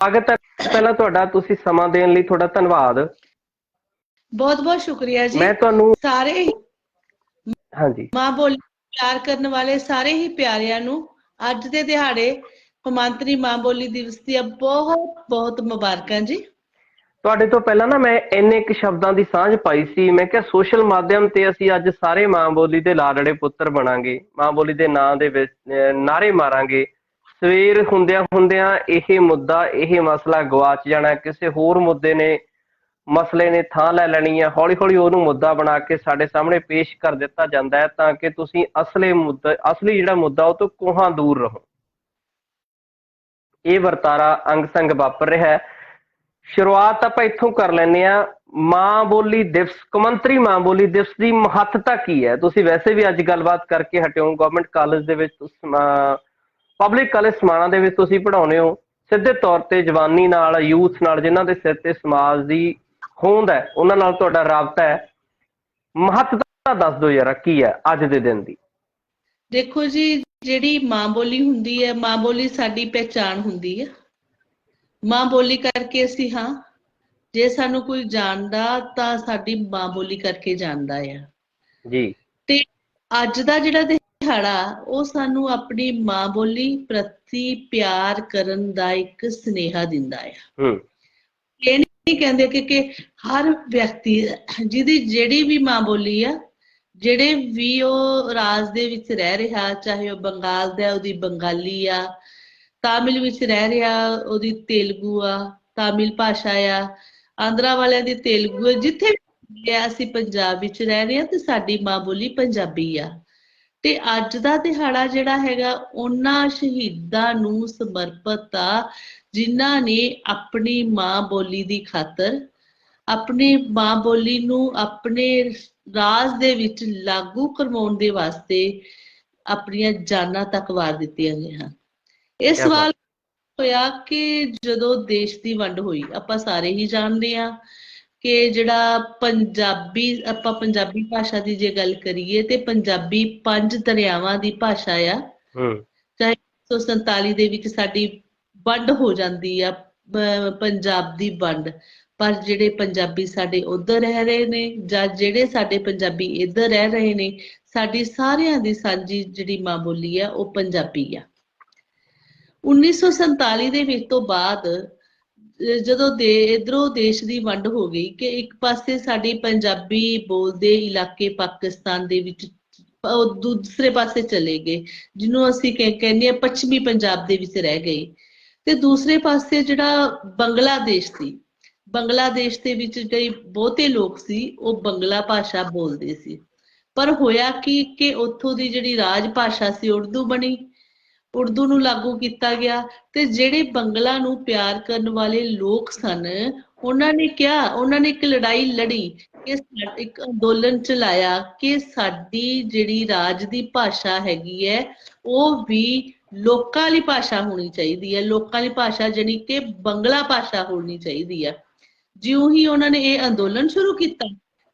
ਸਵਾਗਤ ਹੈ। ਪਹਿਲਾਂ ਤੁਹਾਡਾ ਤੁਸੀਂ ਸਮਾਂ ਦੇਣ ਲਈ ਤੁਹਾਡਾ ਧੰਨਵਾਦ। ਬਹੁਤ ਬਹੁਤ ਸ਼ੁਕਰੀਆ ਜੀ। ਮੈਂ ਤੁਹਾਨੂੰ ਸਾਰੇ ਹੀ ਹਾਂਜੀ। ਮਾਂ ਬੋਲੀ ਪਿਆਰ ਕਰਨ ਵਾਲੇ ਸਾਰੇ ਹੀ ਪਿਆਰਿਆਂ ਨੂੰ ਅੱਜ ਦੇ ਦਿਹਾੜੇ ਕੌਮਾਂਤਰੀ ਮਾਂ ਬੋਲੀ ਦਿਵਸ ਦੀਆਂ ਬਹੁਤ ਬਹੁਤ ਮੁਬਾਰਕਾਂ ਜੀ। ਤੁਹਾਡੇ ਤੋਂ ਪਹਿਲਾਂ ਨਾ ਮੈਂ ਇੰਨੇ ਕੁ ਸ਼ਬਦਾਂ ਦੀ ਸਾਂਝ ਪਾਈ ਸੀ। ਮੈਂ ਕਿਹਾ ਸੋਸ਼ਲ ਮਾਧਿਅਮ ਤੇ ਅਸੀਂ ਅੱਜ ਸਾਰੇ ਮਾਂ ਬੋਲੀ ਦੇ ਲਾਡਲੇ ਪੁੱਤਰ ਬਣਾਂਗੇ। ਮਾਂ ਬੋਲੀ ਦੇ ਨਾਂ ਦੇ ਨਾਅਰੇ ਮਾਰਾਂਗੇ। ਸਵੇਰ ਹੁੰਦਿਆਂ ਹੁੰਦਿਆਂ ਇਹ ਮੁੱਦਾ, ਇਹ ਮਸਲਾ ਗਵਾਚ ਜਾਣਾ, ਕਿਸੇ ਹੋਰ ਮੁੱਦੇ ਨੇ, ਮਸਲੇ ਨੇ ਥਾਂ ਲੈ ਲੈਣੀ ਹੈ ਹੌਲੀ ਹੌਲੀ ਉਹਨੂੰ ਮੁੱਦਾ ਬਣਾ ਕੇ ਸਾਡੇ ਸਾਹਮਣੇ ਪੇਸ਼ ਕਰ ਦਿੱਤਾ ਜਾਂਦਾ ਹੈ ਤਾਂ ਕਿ ਤੁਸੀਂ ਅਸਲੇ ਮੁੱਦਾ, ਅਸਲੀ ਜਿਹੜਾ ਮੁੱਦਾ ਉਹ ਤੋਂ ਕੋਹਾਂ ਦੂਰ ਰਹੋ। ਇਹ ਵਰਤਾਰਾ ਅੰਗ ਸੰਗ ਵਾਪਰ ਰਿਹਾ ਹੈ। ਸ਼ੁਰੂਆਤ ਆਪਾਂ ਇੱਥੋਂ ਕਰ ਲੈਂਦੇ ਆ ਮਾਂ ਬੋਲੀ ਦਿਵਸ, ਕਮੰਤਰੀ ਮਾਂ ਬੋਲੀ ਦਿਵਸ ਦੀ ਮਹੱਤਤਾ ਕੀ ਹੈ? ਤੁਸੀਂ ਵੈਸੇ ਵੀ ਅੱਜ ਗੱਲਬਾਤ ਕਰਕੇ ਹਟਿਓ। ਗਵਰਨਮੈਂਟ ਕਾਲਜ ਦੇ ਵਿੱਚ ਪਬਲਿਕ ਕਾਲਜ ਸਮਾਣਾ ਦੇ ਵਿੱਚ ਤੁਸੀਂ ਪੜਾਉਨੇ ਹੋ ਸਿੱਧੇ ਤੌਰ ਤੇ ਜਵਾਨੀ ਨਾਲ ਯੂਥ ਨਾਲ ਜਿਨ੍ਹਾਂ ਦੇ ਸਿਰ ਤੇ ਸਮਾਜ ਦੀ ਹੋਂਦ ਹੈ ਉਹਨਾਂ ਨਾਲ ਤੁਹਾਡਾ ਰਾਬਤਾ ਹੈ। ਮਹੱਤਤਾ ਦੱਸ ਦਿਓ ਯਾਰਾ ਕੀ ਹੈ ਅੱਜ ਦੇ ਦਿਨ ਦੀ? ਦੇਖੋ ਜੀ ਜਿਹੜੀ ਮਾਂ ਬੋਲੀ ਹੁੰਦੀ ਹੈ ਮਾਂ ਬੋਲੀ ਸਾਡੀ ਪਹਿਚਾਣ ਹੁੰਦੀ ਹੈ। ਮਾਂ ਬੋਲੀ ਕਰਕੇ ਅਸੀਂ ਹਾਂ ਜੇ ਸਾਨੂੰ ਕੋਈ ਜਾਣਦਾ ਤਾਂ ਸਾਡੀ ਮਾਂ ਬੋਲੀ ਕਰਕੇ ਜਾਣਦਾ ਆ। ਜੀ। ਤੇ ਅੱਜ ਦਾ ਜਿਹੜਾ ਦਿਹਾੜਾ ਉਹ ਸਾਨੂੰ ਆਪਣੀ ਮਾਂ ਬੋਲੀ ਪ੍ਰਤੀ ਪਿਆਰ ਕਰਨ ਦਾ ਇੱਕ ਸੁਨੇਹਾ ਦਿੰਦਾ ਹੈ ਹੂੰ। ਇਹ ਨਹੀਂ ਕਹਿੰਦੇ ਕਿ ਕਿ ਹਰ ਵਿਅਕਤੀ ਜਿਹਦੀ ਜਿਹੜੀ ਵੀ ਮਾਂ ਬੋਲੀ ਆ ਜਿਹੜੇ ਵੀ ਉਹ ਰਾਜ ਦੇ ਵਿੱਚ ਰਹਿ ਰਿਹਾ ਚਾਹੇ ਉਹ ਬੰਗਾਲ ਦਾ ਹੈ, ਉਹਦੀ ਬੰਗਾਲੀ ਆ ਤਾਮਿਲ ਵਿੱਚ ਰਹਿ ਰਿਹਾ ਉਹਦੀ ਤੇਲਗੂ ਆ ਤਾਮਿਲ ਭਾਸ਼ਾ ਆ ਆਂਧਰਾ ਵਾਲਿਆਂ ਦੀ ਤੇਲਗੂ ਆ ਜਿੱਥੇ ਵੀ ਆ, ਅਸੀਂ ਪੰਜਾਬ ਵਿੱਚ ਰਹਿ ਰਹੇ ਹਾਂ ਤੇ ਸਾਡੀ ਮਾਂ ਬੋਲੀ ਪੰਜਾਬੀ ਆ। ਤੇ ਅੱਜ ਦਾ ਦਿਹਾੜਾ ਜਿਹੜਾ ਹੈਗਾ ਉਹਨਾਂ ਸ਼ਹੀਦਾਂ ਨੂੰ ਸਮਰਪਿਤ ਆ ਜਿਨ੍ਹਾਂ ਨੇ ਆਪਣੀ ਮਾਂ ਬੋਲੀ ਦੀ ਖਾਤਰ ਆਪਣੀ ਮਾਂ ਬੋਲੀ ਨੂੰ ਆਪਣੇ ਰਾਜ ਦੇ ਵਿੱਚ ਲਾਗੂ ਕਰਵਾਉਣ ਦੇ ਵਾਸਤੇ ਆਪਣੀਆਂ ਜਾਨਾਂ ਤੱਕ ਵਾਰ ਦਿੱਤੀਆਂ ਗਈਆਂ। ਇਹ ਕਿਆ ਸਵਾਲ ਹੋਇਆ ਕਿ ਜਦੋਂ ਦੇਸ਼ ਦੀ ਵੰਡ ਹੋਈ ਆਪਾਂ ਸਾਰੇ ਹੀ ਜਾਣਦੇ ਆ ਕਿ ਜਿਹੜਾ ਪੰਜਾਬੀ ਆਪਾਂ ਪੰਜਾਬੀ ਭਾਸ਼ਾ ਦੀ ਜੇ ਗੱਲ ਕਰੀਏ ਤੇ ਪੰਜਾਬੀ ਪੰਜ ਦਰਿਆਵਾਂ ਦੀ ਭਾਸ਼ਾ ਆ। ਹੂੰ। ਚਾਹੇ 1947 ਦੇ ਵਿੱਚ ਸਾਡੀ ਵੰਡ ਹੋ ਜਾਂਦੀ ਆ ਪੰਜਾਬ ਦੀ ਵੰਡ। ਪਰ ਜਿਹੜੇ ਪੰਜਾਬੀ ਸਾਡੇ ਉਧਰ ਰਹਿ ਰਹੇ ਨੇ ਜਾਂ ਜਿਹੜੇ ਸਾਡੇ ਪੰਜਾਬੀ ਇੱਧਰ ਰਹਿ ਰਹੇ ਨੇ ਸਾਡੀ ਸਾਰਿਆਂ ਦੀ ਸਾਂਝੀ ਜਿਹੜੀ ਮਾਂ ਬੋਲੀ ਆ ਉਹ ਪੰਜਾਬੀ ਆ। 1947 ਦੇ ਵਿੱਚ ਤੋਂ ਬਾਅਦ ਜਦੋਂ ਦੇ, ਇਧਰੋਂ ਦੇਸ਼ ਦੀ ਵੰਡ ਹੋ ਗਈ ਕਿ ਇੱਕ ਪਾਸੇ ਸਾਡੇ ਪੰਜਾਬੀ ਬੋਲਦੇ ਇਲਾਕੇ ਪਾਕਿਸਤਾਨ ਦੇ ਵਿੱਚ ਉਹ ਦੂਸਰੇ ਪਾਸੇ ਚਲੇ ਗਏ, ਜਿਹਨੂੰ ਅਸੀਂ ਕਹਿੰਦੇ ਆ ਪੱਛਮੀ ਪੰਜਾਬ ਦੇ ਵਿੱਚ ਰਹਿ ਗਏ। ਤੇ ਦੂਸਰੇ ਪਾਸੇ ਜਿਹੜਾ ਬੰਗਲਾਦੇਸ਼ ਸੀ, ਬੰਗਲਾਦੇਸ਼ ਦੇ ਵਿੱਚ ਜਿਹੜੇ ਬਹੁਤੇ ਲੋਕ ਸੀ, ਉਹ ਬੰਗਲਾ ਭਾਸ਼ਾ ਬੋਲਦੇ ਸੀ। ਪਰ ਹੋਇਆ ਕੀ ਕਿ ਉੱਥੋਂ ਦੀ ਜਿਹੜੀ ਰਾਜ ਭਾਸ਼ਾ ਸੀ, ਉਰਦੂ ਬਣੀ। ਉਰਦੂ ਨੂੰ ਲਾਗੂ ਕੀਤਾ ਗਿਆ ਤੇ ਜਿਹੜੇ ਬੰਗਲਾ ਨੂੰ ਪਿਆਰ ਕਰਨ ਵਾਲੇ ਲੋਕ ਸਨ, ਉਹਨਾਂ ਨੇ ਕਿਹਾ, ਉਹਨਾਂ ਨੇ ਇੱਕ ਲੜਾਈ ਲੜੀ, ਕਿ ਇੱਕ ਅੰਦੋਲਨ ਚਲਾਇਆ ਕਿ ਸਾਡੀ ਜਿਹੜੀ ਰਾਜ ਦੀ ਭਾਸ਼ਾ ਹੈਗੀ ਹੈ, ਉਹ ਵੀ ਲੋਕਾਂ ਲਈ ਭਾਸ਼ਾ ਹੋਣੀ ਚਾਹੀਦੀ ਹੈ, ਲੋਕਾਂ ਲਈ ਭਾਸ਼ਾ ਜਾਣੀ ਕਿ ਬੰਗਲਾ ਭਾਸ਼ਾ ਹੋਣੀ ਚਾਹੀਦੀ ਹੈ ਜਿਉਂ ਹੀ ਉਹਨਾਂ ਨੇ ਇਹ ਅੰਦੋਲਨ ਸ਼ੁਰੂ ਕੀਤਾ,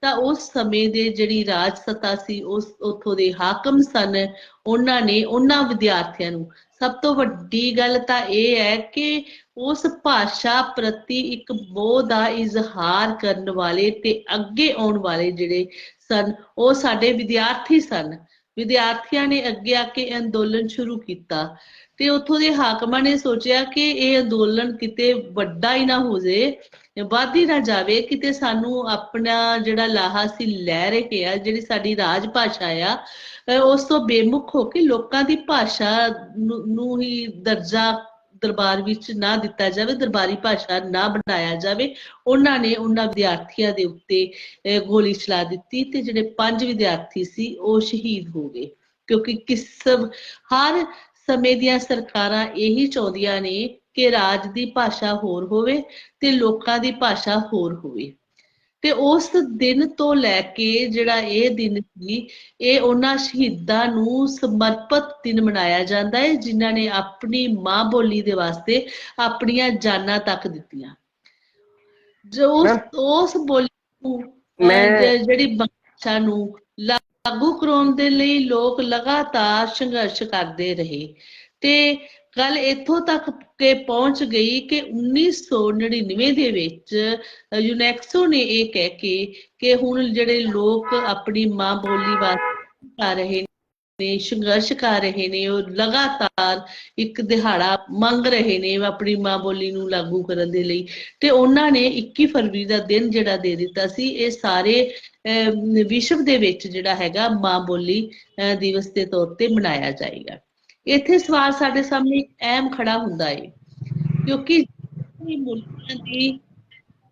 ਤਾਂ ਉਸ ਸਮੇਂ ਦੇ ਜਿਹੜੀ ਰਾਜ ਸੱਤਾ ਸੀ, ਉਸ, ਉਥੋਂ ਦੇ ਹਾਕਮ ਸਨ ਉਹਨਾਂ ਨੇ ਉਹਨਾਂ ਵਿਦਿਆਰਥੀਆਂ ਨੂੰ। ਸਭ ਤੋਂ ਵੱਡੀ ਗੱਲ ਤਾਂ ਇਹ ਹੈ ਕਿ ਉਸ ਭਾਸ਼ਾ ਪ੍ਰਤੀ ਇੱਕ ਮੋਹ ਦਾ ਇਜ਼ਹਾਰ ਕਰਨ ਵਾਲੇ ਤੇ ਅੱਗੇ ਆਉਣ ਵਾਲੇ ਜਿਹੜੇ ਸਨ, ਉਹ ਸਾਡੇ ਵਿਦਿਆਰਥੀ ਸਨ। ਵਿਦਿਆਰਥੀਆਂ ਨੇ ਅੱਗੇ ਆ ਕੇ ਅੰਦੋਲਨ ਸ਼ੁਰੂ ਕੀਤਾ ਤੇ ਉੱਥੋਂ ਦੇ ਹਾਕਮਾਂ ਨੇ ਸੋਚਿਆ ਕਿ ਇਹ ਅੰਦੋਲਨ ਕਿਤੇ ਵੱਡਾ ਹੀ ਨਾ ਹੋ ਜੇ ਵੱਧ ਨਾ ਜਾਵੇ, ਕਿਤੇ ਸਾਨੂੰ ਆਪਣਾ ਜਿਹੜਾ ਲਾਹਾ ਸੀ ਲੈ ਰਹੇ ਆ, ਜਿਹੜੀ ਸਾਡੀ ਰਾਜ ਭਾਸ਼ਾ ਆ ਉਸ ਤੋਂ ਬੇਮੁਖ ਹੋ ਕੇ ਲੋਕਾਂ ਦੀ ਭਾਸ਼ਾ ਨੂੰ ਹੀ ਦਰਜਾ ਦਰਬਾਰ ਵਿੱਚ ਨਾ ਦਿੱਤਾ ਜਾਵੇ, ਦਰਬਾਰੀ ਭਾਸ਼ਾ ਨਾ ਬਣਾਇਆ ਜਾਵੇ, ਉਹਨਾਂ ਨੇ ਉਹਨਾਂ ਵਿਦਿਆਰਥੀਆਂ ਦੇ ਉੱਤੇ ਗੋਲੀ ਚਲਾ ਦਿੱਤੀ ਤੇ ਜਿਹੜੇ ਪੰਜ ਵਿਦਿਆਰਥੀ ਸੀ ਉਹ ਸ਼ਹੀਦ ਹੋ ਗਏ। ਕਿਉਂਕਿ ਕਿਸ ਹਰ ਸਮੇਂ ਦੀਆਂ ਸਰਕਾਰਾਂ ਇਹੀ ਚਾਹੁੰਦੀਆਂ ਨੇ ਕਿ ਰਾਜ ਦੀ ਭਾਸ਼ਾ ਹੋਰ ਹੋਵੇ ਤੇ ਲੋਕਾਂ ਦੀ ਭਾਸ਼ਾ ਹੋਰ ਹੋਵੇ। ਤੇ ਉਸ ਦਿਨ ਤੋਂ ਲੈ ਕੇ ਜਿਹੜਾ ਇਹ ਦਿਨ ਸੀ ਇਹ ਉਹਨਾਂ ਸ਼ਹੀਦਾਂ ਨੂੰ ਸਮਰਪਿਤ ਦਿਨ ਮਨਾਇਆ ਜਾਂਦਾ ਹੈ ਜਿਨ੍ਹਾਂ ਨੇ ਆਪਣੀ ਮਾਂ ਬੋਲੀ ਦੇ ਵਾਸਤੇ ਆਪਣੀਆਂ ਜਾਨਾਂ ਤੱਕ ਦਿੱਤੀਆਂ। ਜੋ ਉਸ ਬੋਲੀ ਨੂੰ ਜਿਹੜੀ ਭਾਸ਼ਾ ਨੂੰ ਲਾਗੂ ਕਰਾਉਣ ਦੇ ਲਈ ਲੋਕ ਲਗਾਤਾਰ ਸੰਘਰਸ਼ ਕਰਦੇ ਰਹੇ। ਤੇ ਗੱਲ ਇੱਥੋਂ ਤੱਕ ਕੇ ਪਹੁੰਚ ਗਈ ਕਿ 1999 ਦੇ ਵਿੱਚ ਯੂਨੈਕਸੋ ਨੇ ਇਹ ਕਹਿ ਕੇ ਕਿ ਹੁਣ ਜਿਹੜੇ ਲੋਕ ਆਪਣੀ ਮਾਂ ਬੋਲੀ ਵਾਸਤੇ ਕਰ ਰਹੇ ਨੇ ਸੰਘਰਸ਼ ਕਰ ਰਹੇ ਨੇ ਉਹ ਲਗਾਤਾਰ ਇੱਕ ਦਿਹਾੜਾ ਮੰਗ ਰਹੇ ਨੇ ਆਪਣੀ ਮਾਂ ਬੋਲੀ ਨੂੰ ਲਾਗੂ ਕਰਨ ਦੇ ਲਈ। ਤੇ ਉਹਨਾਂ ਨੇ 21 ਫਰਵਰੀ ਦਾ ਦਿਨ ਜਿਹੜਾ ਦੇ ਦਿੱਤਾ ਸੀ ਇਹ ਸਾਰੇ ਅਹ, ਵਿਸ਼ਵ ਦੇ ਵਿੱਚ ਜਿਹੜਾ ਹੈਗਾ ਮਾਂ ਬੋਲੀ ਅਹ, ਦਿਵਸ ਦੇ ਤੌਰ ਤੇ ਮਨਾਇਆ ਜਾਏਗਾ। ਇੱਥੇ ਸਵਾਲ ਸਾਡੇ ਸਾਹਮਣੇ ਇੱਕ ਅਹਿਮ ਖੜਾ ਹੁੰਦਾ ਹੈ ਕਿਉਂਕਿ ਮੁਲਕਾਂ ਦੀ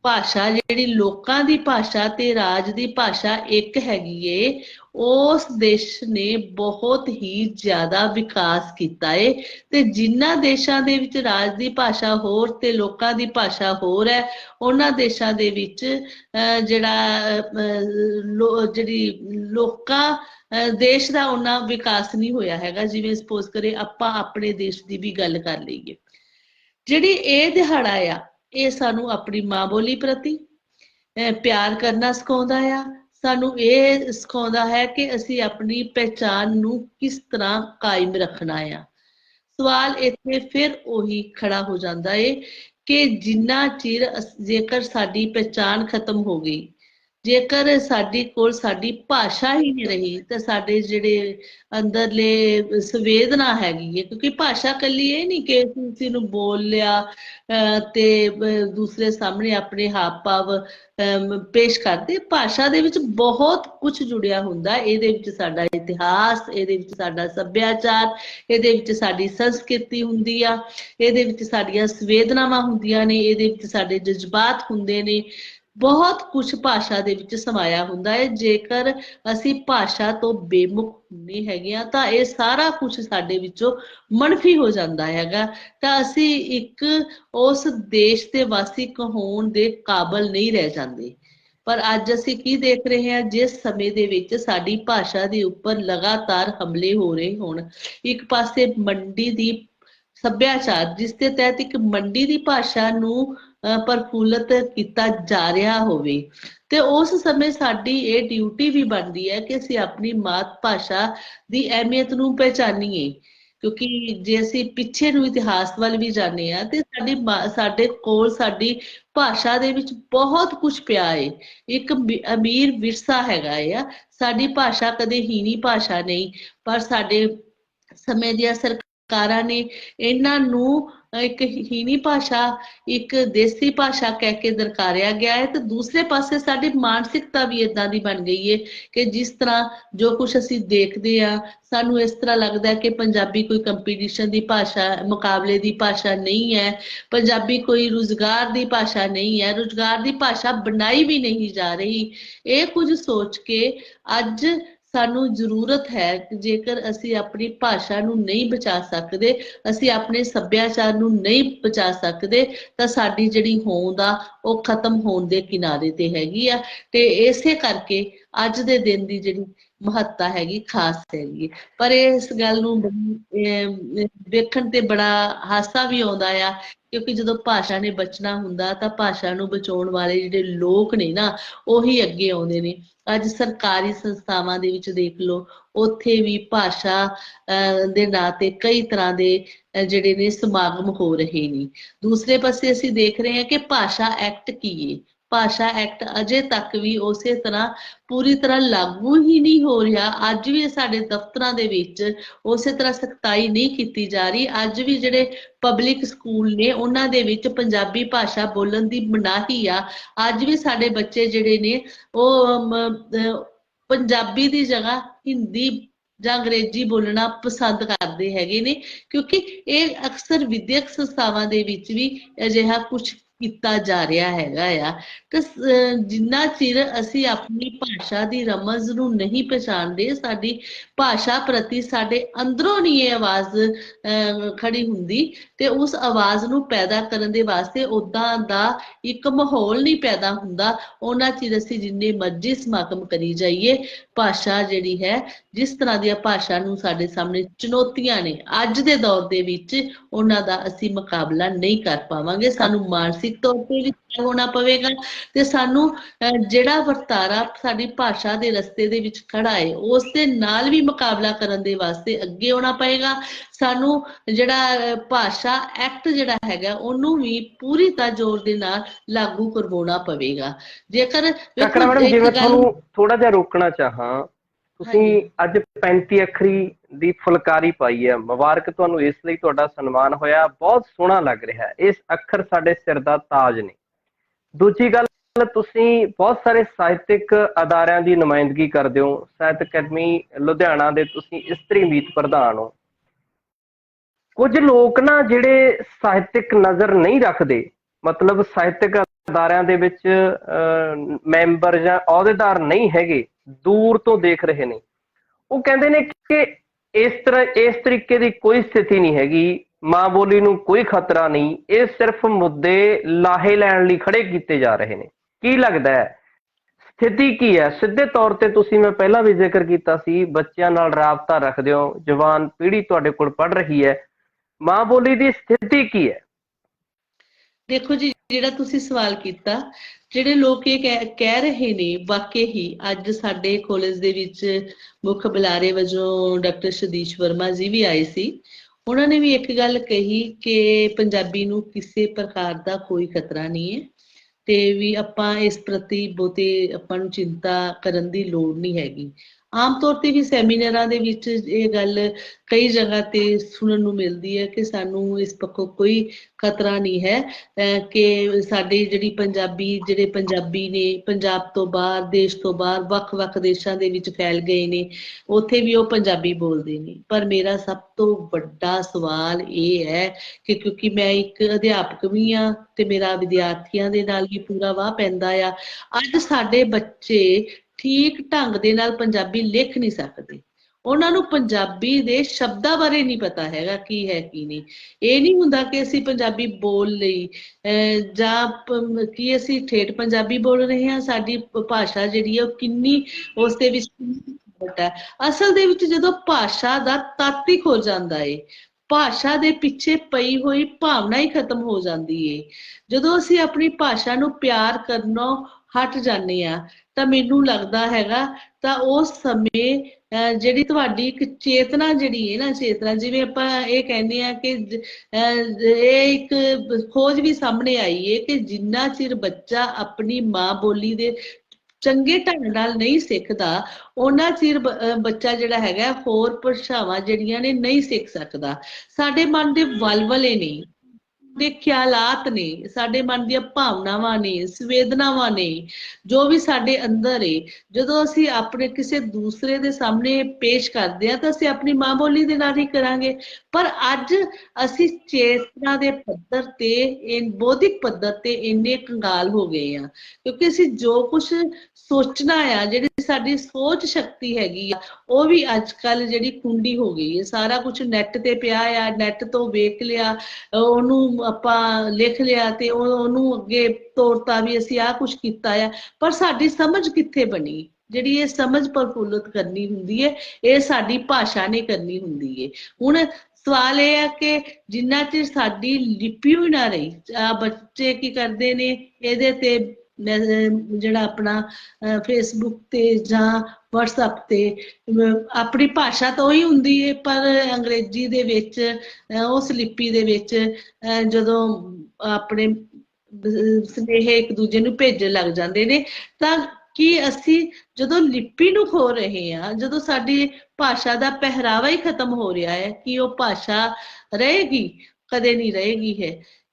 ਭਾਸ਼ਾ, ਜਿਹੜੀ ਲੋਕਾਂ ਦੀ ਭਾਸ਼ਾ ਤੇ ਰਾਜ ਦੀ ਭਾਸ਼ਾ ਇੱਕ ਹੈਗੀ ਏ ਉਸ ਦੇਸ਼ ਨੇ ਬਹੁਤ ਹੀ ਜ਼ਿਆਦਾ ਵਿਕਾਸ ਕੀਤਾ ਏ ਤੇ ਜਿਨ੍ਹਾਂ ਦੇਸ਼ਾਂ ਦੇ ਵਿੱਚ ਰਾਜ ਦੀ ਭਾਸ਼ਾ ਹੋਰ ਤੇ ਲੋਕਾਂ ਦੀ ਭਾਸ਼ਾ ਹੋਰ ਹੈ ਉਹਨਾਂ ਦੇਸ਼ਾਂ ਦੇ ਵਿੱਚ ਅਹ, ਜਿਹੜਾ ਜਿਹੜੀ ਲੋਕਾਂ ਅਹ, ਦੇਸ਼ ਦਾ ਉਹਨਾਂ ਵਿਕਾਸ ਨਹੀਂ ਹੋਇਆ ਹੈਗਾ ਜਿਵੇਂ ਸਪੋਜ਼ ਕਰੇ ਆਪਾਂ ਆਪਣੇ ਦੇਸ਼ ਦੀ ਵੀ ਗੱਲ ਕਰ ਲਈਏ। ਜਿਹੜੀ ਇਹ ਦਿਹਾੜਾ ਆ ਇਹ ਸਾਨੂੰ ਆਪਣੀ ਮਾਂ ਬੋਲੀ ਪ੍ਰਤੀ ਅਹ, ਪਿਆਰ ਕਰਨਾ ਸਿਖਾਉਂਦਾ ਆ ਸਾਨੂੰ ਇਹ ਸਿਖਾਉਂਦਾ ਹੈ ਕਿ ਅਸੀਂ ਆਪਣੀ ਪਹਿਚਾਨ ਨੂੰ ਕਿਸ ਤਰ੍ਹਾਂ ਕਾਇਮ ਰੱਖਣਾ ਆ। ਸਵਾਲ ਇੱਥੇ ਫਿਰ ਉਹੀ ਖੜਾ ਹੋ ਜਾਂਦਾ ਏ ਕਿ ਜਿੰਨਾ ਚਿਰ ਜੇਕਰ ਸਾਡੀ ਪਹਿਚਾਨ ਖਤਮ ਹੋ ਗਈ ਜੇਕਰ ਸਾਡੀ ਕੋਲ ਸਾਡੀ ਭਾਸ਼ਾ ਹੀ ਨਹੀਂ ਰਹੀ ਤਾਂ ਸਾਡੇ ਜਿਹੜੇ ਅੰਦਰਲੇ ਸੰਵੇਦਨਾ ਹੈਗੀ ਹੈ ਕਿਉਂਕਿ ਭਾਸ਼ਾ ਕੱਲੀ ਇਹ ਨਹੀਂ ਕਿ ਕਿਸੇ ਨੂੰ ਬੋਲ ਲਿਆ ਅਹ, ਤੇ ਦੂਸਰੇ ਸਾਹਮਣੇ ਆਪਣੇ ਹਾਵ ਭਾਵ ਪੇਸ਼ ਕਰਦੇ ਭਾਸ਼ਾ ਦੇ ਵਿੱਚ ਬਹੁਤ ਕੁਝ ਜੁੜਿਆ ਹੁੰਦਾ ਇਹਦੇ ਵਿੱਚ ਸਾਡਾ ਇਤਿਹਾਸ ਇਹਦੇ ਵਿੱਚ ਸਾਡਾ ਸੱਭਿਆਚਾਰ ਇਹਦੇ ਵਿੱਚ ਸਾਡੀ ਸੰਸਕ੍ਰਿਤੀ ਹੁੰਦੀ ਆ ਇਹਦੇ ਵਿੱਚ ਸਾਡੀਆਂ ਸੰਵੇਦਨਾਵਾਂ ਹੁੰਦੀਆਂ ਨੇ ਇਹਦੇ ਵਿੱਚ ਸਾਡੇ ਜਜ਼ਬਾਤ ਹੁੰਦੇ ਨੇ ਬਹੁਤ ਕੁਝ ਭਾਸ਼ਾ ਦੇ ਵਿੱਚ ਸਮਾਇਆ ਹੁੰਦਾ ਹੈ। ਜੇਕਰ ਅਸੀਂ ਭਾਸ਼ਾ ਤੋਂ ਬੇਮੁਖ ਹੁੰਦੇ ਹੈਗੇ ਆ ਤਾਂ ਇਹ ਸਾਰਾ ਕੁਝ ਸਾਡੇ ਵਿੱਚੋਂ ਮਨਫੀ ਹੋ ਜਾਂਦਾ ਹੈਗਾ। ਤਾਂ ਅਸੀਂ ਇੱਕ ਉਸ ਦੇਸ਼ ਦੇ ਵਾਸੀ ਕਹਾਉਣ ਦੇ ਕਾਬਲ ਨਹੀਂ ਰਹਿ ਜਾਂਦੇ। ਪਰ ਅੱਜ ਅਸੀਂ ਕੀ ਦੇਖ ਰਹੇ ਹਾਂ, ਜਿਸ ਸਮੇਂ ਦੇ ਵਿੱਚ ਸਾਡੀ ਭਾਸ਼ਾ ਦੇ ਉੱਪਰ ਲਗਾਤਾਰ ਹਮਲੇ ਹੋ ਰਹੇ ਹੋਣ, ਇੱਕ ਪਾਸੇ ਮੰਡੀ ਦੀ ਸੱਭਿਆਚਾਰ, ਜਿਸ ਦੇ ਤਹਿਤ ਇੱਕ ਮੰਡੀ ਦੀ ਭਾਸ਼ਾ ਨੂੰ ਪ੍ਰਫੁੱਲਤ ਕੀਤਾ ਜਾ ਰਿਹਾ ਹੋਵੇ। ਤੇ ਉਸ ਸਮੇਂ ਸਾਡੀ ਇਹ ਡਿਊਟੀ ਵੀ ਬਣਦੀ ਹੈ ਕਿ ਅਸੀਂ ਆਪਣੀ ਮਾਤ ਭਾਸ਼ਾ ਦੀ ਅਹਿਮੀਅਤ ਨੂੰ ਪਹਿਚਾਨੀਏ। ਕਿਉਂਕਿ ਜੇ ਅਸੀਂ ਪਿੱਛੇ ਨੂੰ ਇਤਿਹਾਸ ਵੱਲ ਵੀ ਜਾਂਦੇ ਆ ਤੇ ਸਾਡੀ ਸਾਡੇ ਕੋਲ ਸਾਡੀ ਭਾਸ਼ਾ ਦੇ ਵਿੱਚ ਬਹੁਤ ਕੁਝ ਪਿਆ ਹੈ ਇੱਕ ਅਮੀਰ ਵਿਰਸਾ ਹੈਗਾ ਆ। ਸਾਡੀ ਭਾਸ਼ਾ ਕਦੇ ਹੀਣੀ ਭਾਸ਼ਾ ਨਹੀਂ, ਪਰ ਸਾਡੇ ਸਮੇਂ ਦੀਆਂ ਸਰਕਾਰਾਂ ਨੇ ਇਹਨਾਂ ਨੂੰ ਇੱਕ ਹੀਣੀ ਭਾਸ਼ਾ, ਇੱਕ ਦੇਸੀ ਭਾਸ਼ਾ ਕਹਿ ਕੇ ਦਰਕਾਰਿਆ ਗਿਆ ਹੈ ਤੇ ਦੂਸਰੇ ਪਾਸੇ ਸਾਡੀ ਮਾਨਸਿਕਤਾ ਵੀ ਇਦਾਂ ਦੀ ਬਣ ਗਈ ਹੈ ਕਿ ਜਿਸ ਤਰ੍ਹਾਂ ਜੋ ਕੁਝ ਅਸੀਂ ਦੇਖਦੇ ਆ, ਸਾਨੂੰ ਇਸ ਤਰ੍ਹਾਂ ਲੱਗਦਾ ਹੈ ਕਿ ਪੰਜਾਬੀ ਕੋਈ ਕੰਪੀਟੀਸ਼ਨ ਦੀ ਭਾਸ਼ਾ, ਮੁਕਾਬਲੇ ਦੀ ਭਾਸ਼ਾ ਨਹੀਂ ਹੈ, ਪੰਜਾਬੀ ਕੋਈ ਰੁਜ਼ਗਾਰ ਦੀ ਭਾਸ਼ਾ ਨਹੀਂ ਹੈ, ਰੁਜ਼ਗਾਰ ਦੀ ਭਾਸ਼ਾ ਬਣਾਈ ਵੀ ਨਹੀਂ ਜਾ ਰਹੀ। ਇਹ ਕੁਝ ਸੋਚ ਕੇ ਅੱਜ ਸਾਨੂੰ ਜ਼ਰੂਰਤ ਹੈ ਕਿ ਜੇਕਰ ਅਸੀਂ ਆਪਣੀ ਭਾਸ਼ਾ ਨੂੰ ਨਹੀਂ ਬਚਾ ਸਕਦੇ, ਅਸੀਂ ਆਪਣੇ ਸੱਭਿਆਚਾਰ ਨੂੰ ਨਹੀਂ ਬਚਾ ਸਕਦੇ, ਤਾਂ ਸਾਡੀ ਜਿਹੜੀ ਹੋਂਦ ਆ, ਉਹ ਖਤਮ ਹੋਣ ਦੇ ਕਿਨਾਰੇ ਤੇ ਹੈਗੀ ਆ। ਤੇ ਇਸੇ ਕਰਕੇ ਅੱਜ ਦੇ ਦਿਨ ਦੀ ਜਿਹੜੀ ਮਹੱਤਤਾ ਹੈਗੀ ਖਾਸ ਹੈਗੀ। ਪਰ ਇਸ ਗੱਲ ਨੂੰ ਬੜੀ, ਤੇ ਬੜਾ ਹਾਸਾ ਵੀ ਆਉਂਦਾ ਆ ਕਿਉਂਕਿ ਜਦੋਂ ਭਾਸ਼ਾ ਨੇ ਬਚਣਾ ਹੁੰਦਾ ਤਾਂ ਭਾਸ਼ਾ ਨੂੰ ਬਚਾਉਣ ਵਾਲੇ ਜਿਹੜੇ ਲੋਕ ਨੇ ਨਾ ਉਹੀ ਅੱਗੇ ਆਉਂਦੇ ਨੇ। ਅੱਜ ਸਰਕਾਰੀ ਸੰਸਥਾਵਾਂ ਦੇ ਵਿੱਚ ਦੇਖ ਲਓ ਉੱਥੇ ਵੀ ਭਾਸ਼ਾ ਅਹ, ਦੇ ਨਾਂ ਤੇ ਕਈ ਤਰ੍ਹਾਂ ਦੇ ਜਿਹੜੇ ਨੇ ਸਮਾਗਮ ਹੋ ਰਹੇ ਨੇ। ਦੂਸਰੇ ਪਾਸੇ ਅਸੀਂ ਦੇਖ ਰਹੇ ਹਾਂ ਕਿ ਭਾਸ਼ਾ ਐਕਟ ਕੀ ਹੈ ਭਾਸ਼ਾ ਐਕਟ ਅਜੇ ਤੱਕ ਵੀ ਉਸੇ ਤਰ੍ਹਾਂ ਪੂਰੀ ਤਰ੍ਹਾਂ ਲਾਗੂ ਹੀ ਨਹੀਂ ਹੋ ਰਿਹਾ। ਅੱਜ ਵੀ ਸਾਡੇ ਦਫ਼ਤਰਾਂ ਦੇ ਵਿੱਚ ਉਸੇ ਤਰ੍ਹਾਂ ਸਖਤਾਈ ਨਹੀਂ ਕੀਤੀ ਜਾ ਰਹੀ। ਅੱਜ ਵੀ ਜਿਹੜੇ ਪਬਲਿਕ ਸਕੂਲ ਨੇ, ਉਹਨਾਂ ਦੇ ਵਿੱਚ ਪੰਜਾਬੀ ਭਾਸ਼ਾ ਬੋਲਣ ਦੀ ਮਨਾਹੀ ਆ। ਅੱਜ ਵੀ ਸਾਡੇ ਬੱਚੇ ਜਿਹੜੇ ਨੇ, ਉਹ ਪੰਜਾਬੀ ਦੀ ਜਗ੍ਹਾ ਹਿੰਦੀ ਜਾਂ ਅੰਗਰੇਜ਼ੀ ਬੋਲਣਾ ਪਸੰਦ ਕਰਦੇ ਹੈਗੇ ਨੇ। ਕਿਉਂਕਿ ਇਹ ਅਕਸਰ ਵਿਦਿਅਕ ਸੰਸਥਾਵਾਂ ਦੇ ਵਿੱਚ ਵੀ ਅਜਿਹਾ ਕੁਝ ਕੀਤਾ ਜਾ ਰਿਹਾ ਹੈਗਾ ਆ। ਤੇ ਜਿੰਨਾ ਚਿਰ ਅਸੀਂ ਆਪਣੀ ਭਾਸ਼ਾ ਦੀ ਰਮਜ਼ ਨੂੰ ਨਹੀਂ ਪਛਾਣਦੇ, ਸਾਡੀ ਭਾਸ਼ਾ ਪ੍ਰਤੀ ਸਾਡੇ ਅੰਦਰੋਂ ਨਹੀਂ ਇਹ ਆਵਾਜ਼ ਖੜੀ ਹੁੰਦੀ ਤੇ ਉਸ ਆਵਾਜ਼ ਨੂੰ ਪੈਦਾ ਕਰਨ ਦੇ ਵਾਸਤੇ ਉਦਾਂ ਦਾ ਇੱਕ ਮਾਹੌਲ ਨਹੀਂ ਪੈਦਾ ਹੁੰਦਾ। ਉਹਨਾਂ ਚਿਰ ਅਸੀਂ ਜਿੰਨੇ ਮਰਜ਼ੀ ਸਮਾਗਮ ਕਰੀ ਜਾਈਏ, ਭਾਸ਼ਾ ਜਿਹੜੀ ਹੈ, ਜਿਸ ਤਰ੍ਹਾਂ ਦੀਆਂ ਭਾਸ਼ਾ ਨੂੰ ਸਾਡੇ ਸਾਹਮਣੇ ਚੁਣੌਤੀਆਂ ਨੇ, ਅੱਜ ਦੇ ਦੌਰ ਦੇ ਵਿੱਚ ਉਹਨਾਂ ਦਾ ਅਸੀਂ ਮੁਕਾਬਲਾ ਨਹੀਂ ਕਰ ਪਾਵਾਂਗੇ। ਸਾਨੂੰ ਮਾਨਸਿਕ ਮਾਨਸਿਕ ਤੌਰ ਤੇ ਵੀ ਹੋਣਾ ਪਵੇਗਾ ਤੇ ਸਾਨੂੰ ਜਿਹੜਾ ਵਰਤਾਰਾ ਸਾਡੀ ਭਾਸ਼ਾ ਦੇ ਰਸਤੇ ਦੇ ਵਿੱਚ ਖੜਾ ਹੈ ਉਸ ਦੇ ਨਾਲ ਵੀ ਮੁਕਾਬਲਾ ਕਰਨ ਦੇ ਵਾਸਤੇ ਅੱਗੇ ਆਉਣਾ ਪਏਗਾ ਸਾਨੂੰ ਜਿਹੜਾ ਭਾਸ਼ਾ ਐਕਟ ਜਿਹੜਾ ਹੈਗਾ ਉਹਨੂੰ ਵੀ ਪੂਰੀ ਤਰ੍ਹਾਂ ਜ਼ੋਰ ਦੇ ਨਾਲ ਲਾਗੂ ਕਰਵਾਉਣਾ ਪਵੇਗਾ। ਜੇਕਰ ਮੈਡਮ ਜੇ ਮੈਂ ਤੁਹਾਨੂੰ ਥੋੜਾ ਜਿਹਾ ਰੋਕਣਾ ਚਾਹਾਂ ਤੁਸੀਂ ਅੱਜ 35 ਅੱਖਰੀ ਦੀ ਫੁਲਕਾਰੀ ਪਾਈ ਹੈ। ਮੁਬਾਰਕ ਤੁਹਾਨੂੰ ਇਸ ਲਈ ਤੁਹਾਡਾ ਸਨਮਾਨ ਹੋਇਆ। ਬਹੁਤ ਸੋਹਣਾ ਲੱਗ ਰਿਹਾ। ਹੈ ਇਸ ਅੱਖਰ ਸਾਡੇ ਸਿਰ ਦਾ ਤਾਜ ਨੇ। ਦੂਜੀ ਗੱਲ ਤੁਸੀਂ ਬਹੁਤ ਸਾਰੇ ਸਾਹਿਤਿਕ ਅਦਾਰਿਆਂ ਦੀ ਨੁਮਾਇੰਦਗੀ ਕਰਦੇ ਹੋ। ਸਾਹਿਤ ਅਕੈਡਮੀ ਲੁਧਿਆਣਾ ਦੇ ਤੁਸੀਂ ਇਸਤਰੀ ਮੀਤ ਪ੍ਰਧਾਨ ਹੋ। ਕੁਝ ਲੋਕ ਨਾ ਜਿਹੜੇ ਸਾਹਿਤਿਕ ਨਜ਼ਰ ਨਹੀਂ ਰੱਖਦੇ ਮਤਲਬ ਸਾਹਿਤਿਕ ਅਦਾਰਿਆਂ ਦੇ ਵਿੱਚ ਅਹ, ਮੈਂਬਰ ਜਾਂ ਅਹੁਦੇਦਾਰ ਨਹੀਂ ਹੈਗੇ ਦੂਰ ਤੋਂ ਦੇਖ ਰਹੇ ਨੇ। ਉਹ ਕਹਿੰਦੇ ਨੇ ਕਿ ਇਸ ਤਰ੍ਹਾਂ, ਇਸ ਤਰੀਕੇ ਦੀ ਕੋਈ ਸਥਿਤੀ ਨਹੀਂ ਹੈਗੀ। ਮਾਂ ਬੋਲੀ ਨੂੰ ਕੋਈ ਖਤਰਾ ਨਹੀਂ। ਇਹ ਸਿਰਫ ਮੁੱਦੇ ਲਾਹੇ ਲੈਣ ਲਈ ਖੜੇ ਕੀਤੇ ਜਾ ਰਹੇ ਨੇ। ਕੀ ਲੱਗਦਾ ਹੈ? ਸਥਿਤੀ ਕੀ ਹੈ? ਸਿੱਧੇ ਤੌਰ ਤੇ ਤੁਸੀਂ ਮੈਂ ਪਹਿਲਾਂ ਵੀ ਜ਼ਿਕਰ ਕੀਤਾ ਸੀ, ਬੱਚਿਆਂ ਨਾਲ ਰਾਬਤਾ ਰੱਖਦੇ ਹੋ, ਜਵਾਨ ਪੀੜ੍ਹੀ ਤੁਹਾਡੇ ਕੋਲ ਪੜ ਰਹੀ ਹੈ। ਮਾਂ ਬੋਲੀ ਦੀ ਸਥਿਤੀ ਕੀ ਹੈ? ਦੇਖੋ ਜੀ, ਜਿਹੜਾ ਤੁਸੀਂ ਸਵਾਲ ਕੀਤਾ, ਜਿਹੜੇ ਲੋਕ ਇਹ ਕਹਿ ਰਹੇ ਨੇ, ਵਾਕਈ ਹੀ ਅੱਜ ਸਾਡੇ ਕਾਲਜ ਦੇ ਵਿੱਚ ਮੁੱਖ ਬੁਲਾਰੇ ਵਜੋਂ ਡਾਕਟਰ ਸਦੀਸ਼ ਵਰਮਾ ਜੀ ਵੀ ਆਏ ਸੀ। ਉਹਨਾਂ ਨੇ ਵੀ ਇੱਕ ਗੱਲ ਕਹੀ ਕਿ ਪੰਜਾਬੀ ਨੂੰ ਕਿਸੇ ਪ੍ਰਕਾਰ ਦਾ ਕੋਈ ਖਤਰਾ ਨਹੀਂ ਹੈ ਤੇ ਵੀ ਆਪਾਂ ਇਸ ਪ੍ਰਤੀ ਬਹੁਤੇ ਆਪਾਂ ਨੂੰ ਚਿੰਤਾ ਕਰਨ ਦੀ ਲੋੜ ਨਹੀਂ ਹੈਗੀ। ਆਮ ਤੌਰ ਤੇ ਵੀ ਸੈਮੀਨਾਰਾਂ ਦੇ ਵਿੱਚ ਇਹ ਗੱਲ ਕਈ ਜਗ੍ਹਾ ਤੇ ਸੁਣਨ ਨੂੰ ਮਿਲਦੀ ਹੈ ਕਿ ਸਾਨੂੰ ਇਸ ਪੱਖੋਂ ਕੋਈ ਖਤਰਾ ਨਹੀਂ ਹੈ ਕਿ ਸਾਡੀ ਜਿਹੜੀ ਪੰਜਾਬੀ, ਜਿਹੜੇ ਪੰਜਾਬੀ ਨੇ ਪੰਜਾਬ ਤੋਂ ਬਾਹਰ, ਦੇਸ਼ ਤੋਂ ਬਾਹਰ ਵੱਖ-ਵੱਖ ਦੇਸ਼ਾਂ ਦੇ ਵਿੱਚ ਫੈਲ ਗਏ ਨੇ, ਉੱਥੇ ਵੀ ਉਹ ਪੰਜਾਬੀ ਬੋਲਦੇ ਨੇ। ਪਰ ਮੇਰਾ ਸਭ ਤੋਂ ਵੱਡਾ ਸਵਾਲ ਇਹ ਹੈ ਕਿ ਕਿਉਂਕਿ ਮੈਂ ਇੱਕ ਅਧਿਆਪਕ ਵੀ ਆ ਤੇ ਮੇਰਾ ਵਿਦਿਆਰਥੀਆਂ ਦੇ ਨਾਲ ਵੀ ਪੂਰਾ ਵਾਹ ਪੈਂਦਾ ਆ, ਅੱਜ ਸਾਡੇ ਬੱਚੇ ਠੀਕ ਢੰਗ ਦੇ ਨਾਲ ਪੰਜਾਬੀ ਲਿਖ ਨਹੀਂ ਸਕਦੇ। ਉਹਨਾਂ ਨੂੰ ਪੰਜਾਬੀ ਦੇ ਸ਼ਬਦਾਂ ਬਾਰੇ ਨਹੀਂ ਪਤਾ ਹੈਗਾ ਕੀ ਹੈ, ਕੀ ਨਹੀਂ। ਇਹ ਨਹੀਂ ਹੁੰਦਾ ਕਿ ਅਸੀਂ ਪੰਜਾਬੀ ਬੋਲ ਲਈ ਜਾਂ ਕੀ ਅਸੀਂ ਠੇਠ ਪੰਜਾਬੀ ਬੋਲ ਰਹੇ ਹਾਂ, ਸਾਡੀ ਭਾਸ਼ਾ ਜਿਹੜੀ ਹੈ ਉਹ ਕਿੰਨੀ, ਉਸ ਦੇ ਵਿੱਚ ਵੱਡਾ ਅਸਲ ਦੇ ਵਿੱਚ ਜਦੋਂ ਭਾਸ਼ਾ ਦਾ ਤੱਤ ਹੀ ਖੋ ਜਾਂਦਾ ਏ, ਭਾਸ਼ਾ ਦੇ ਪਿੱਛੇ ਪਈ ਹੋਈ ਭਾਵਨਾ ਹੀ ਖਤਮ ਹੋ ਜਾਂਦੀ ਏ। ਜਦੋਂ ਅਸੀਂ ਆਪਣੀ ਭਾਸ਼ਾ ਨੂੰ ਪਿਆਰ ਕਰਨੋਂ ਹਟ ਜਾਂਦੇ ਆ ਤਾਂ ਮੈਨੂੰ ਲੱਗਦਾ ਹੈਗਾ, ਤਾਂ ਉਸ ਸਮੇਂ, ਅਹ ਜਿਹੜੀ ਤੁਹਾਡੀ ਇੱਕ ਚੇਤਨਾ ਜਿਹੜੀ ਹੈ ਨਾ, ਚੇਤਨਾ ਜਿਵੇਂ ਆਪਾਂ ਇਹ ਕਹਿੰਦੇ ਆ ਕਿ ਇਹ ਇੱਕ ਖੋਜ ਵੀ ਸਾਹਮਣੇ ਆਈ ਹੈ ਕਿ ਜਿੰਨਾ ਚਿਰ ਬੱਚਾ ਆਪਣੀ ਮਾਂ ਬੋਲੀ ਦੇ ਚੰਗੇ ਢੰਗ ਨਾਲ ਨਹੀਂ ਸਿੱਖਦਾ ਉਹਨਾਂ ਚਿਰ ਬੱਚਾ ਜਿਹੜਾ ਹੈਗਾ, ਹੋਰ ਭਾਸ਼ਾਵਾਂ ਜਿਹੜੀਆਂ ਨੇ ਨਹੀਂ ਸਿੱਖ ਸਕਦਾ। ਸਾਡੇ ਮਨ ਦੇ ਵਲਵਲੇ ਨਹੀਂ। ਦੇ ਖਿਆਲਾਤ ਨੇ, ਸਾਡੇ ਮਨ ਦੀਆਂ ਭਾਵਨਾਵਾਂ ਨੇ, ਸੰਵੇਦਨਾਵਾਂ ਨੇ, ਜੋ ਵੀ ਸਾਡੇ ਅੰਦਰ ਏ, ਜਦੋਂ ਅਸੀਂ ਆਪਣੇ ਕਿਸੇ ਦੂਸਰੇ ਦੇ ਸਾਹਮਣੇ ਪੇਸ਼ ਕਰਦੇ ਆ ਤਾਂ ਅਸੀਂ ਆਪਣੀ ਮਾਂ ਬੋਲੀ ਦੇ ਨਾਲ ਹੀ ਕਰਾਂਗੇ। ਪਰ ਅੱਜ ਅਸੀਂ ਚੇਤਨਾ ਦੇ ਪੱਧਰ ਤੇ ਇਹ ਬੌਧਿਕ ਪੱਧਰ ਤੇ ਇੰਨੇ ਕੰਗਾਲ ਹੋ ਗਏ ਆ ਕਿਉਂਕਿ ਅਸੀਂ ਜੋ ਕੁਝ ਸੋਚਣਾ ਆ, ਜਿਹੜੀ ਸਾਡੀ ਸੋਚ ਸ਼ਕਤੀ ਹੈਗੀ ਆ, ਉਹ ਵੀ ਅੱਜ ਕੱਲ ਜਿਹੜੀ ਕੁੰਡੀ ਹੋ ਗਈ ਹੈ, ਸਾਰਾ ਕੁਝ ਨੈਟ ਤੇ ਪਿਆ ਆ ਨੈਟ ਤੋਂ ਵੇਖ ਲਿਆ, ਉਹਨੂੰ ਆਪਾਂ ਲਿਖ ਲਿਆ ਤੇ ਉਹਨੂੰ ਅੱਗੇ ਤੋਰਤਾ ਵੀ ਅਸੀਂ ਆਹ ਕੁਝ ਕੀਤਾ ਆ, ਪਰ ਸਾਡੀ ਸਮਝ ਕਿੱਥੇ ਬਣੀ? ਜਿਹੜੀ ਇਹ ਸਮਝ ਪ੍ਰਫੁੱਲਤ ਕਰਨੀ ਹੁੰਦੀ ਹੈ ਇਹ ਸਾਡੀ ਭਾਸ਼ਾ ਨੇ ਕਰਨੀ ਹੁੰਦੀ ਹੈ ਹੁਣ ਸਵਾਲ ਇਹ ਹੈ ਕਿ ਜਿੰਨਾ ਚਿਰ ਸਾਡੀ ਲਿਪੀ ਵੀ ਨਾ ਰਹੀ ਬੱਚੇ ਕੀ ਕਰਦੇ ਨੇ, ਇਹਦੇ ਤੇ ਜਿਹੜਾ ਆਪਣਾ ਫੇਸਬੁੱਕ ਤੇ ਜਾਂ WhatsApp ਤੇ ਆਪਣੀ ਭਾਸ਼ਾ ਤਾਂ ਉਹੀ ਹੁੰਦੀ ਹੈ ਪਰ ਅੰਗਰੇਜ਼ੀ ਦੇ ਵਿੱਚ ਉਸ ਲਿਪੀ ਦੇ ਵਿੱਚ ਜਦੋਂ ਆਪਣੇ ਅਹ, ਸੁਨੇਹੇ ਇੱਕ ਦੂਜੇ ਨੂੰ ਭੇਜਣ ਲੱਗ ਜਾਂਦੇ ਨੇ ਤਾਂ ਕੀ ਅਸੀਂ ਜਦੋਂ ਲਿਪੀ ਨੂੰ ਖੋ ਰਹੇ ਹਾਂ ਜਦੋਂ ਸਾਡੀ ਭਾਸ਼ਾ ਦਾ ਪਹਿਰਾਵਾ ਹੀ ਖਤਮ ਹੋ ਰਿਹਾ ਹੈ ਕਿ ਉਹ ਭਾਸ਼ਾ ਰਹੇਗੀ ਕਦੇ ਨਹੀਂ ਰਹੇਗੀ ਹੈ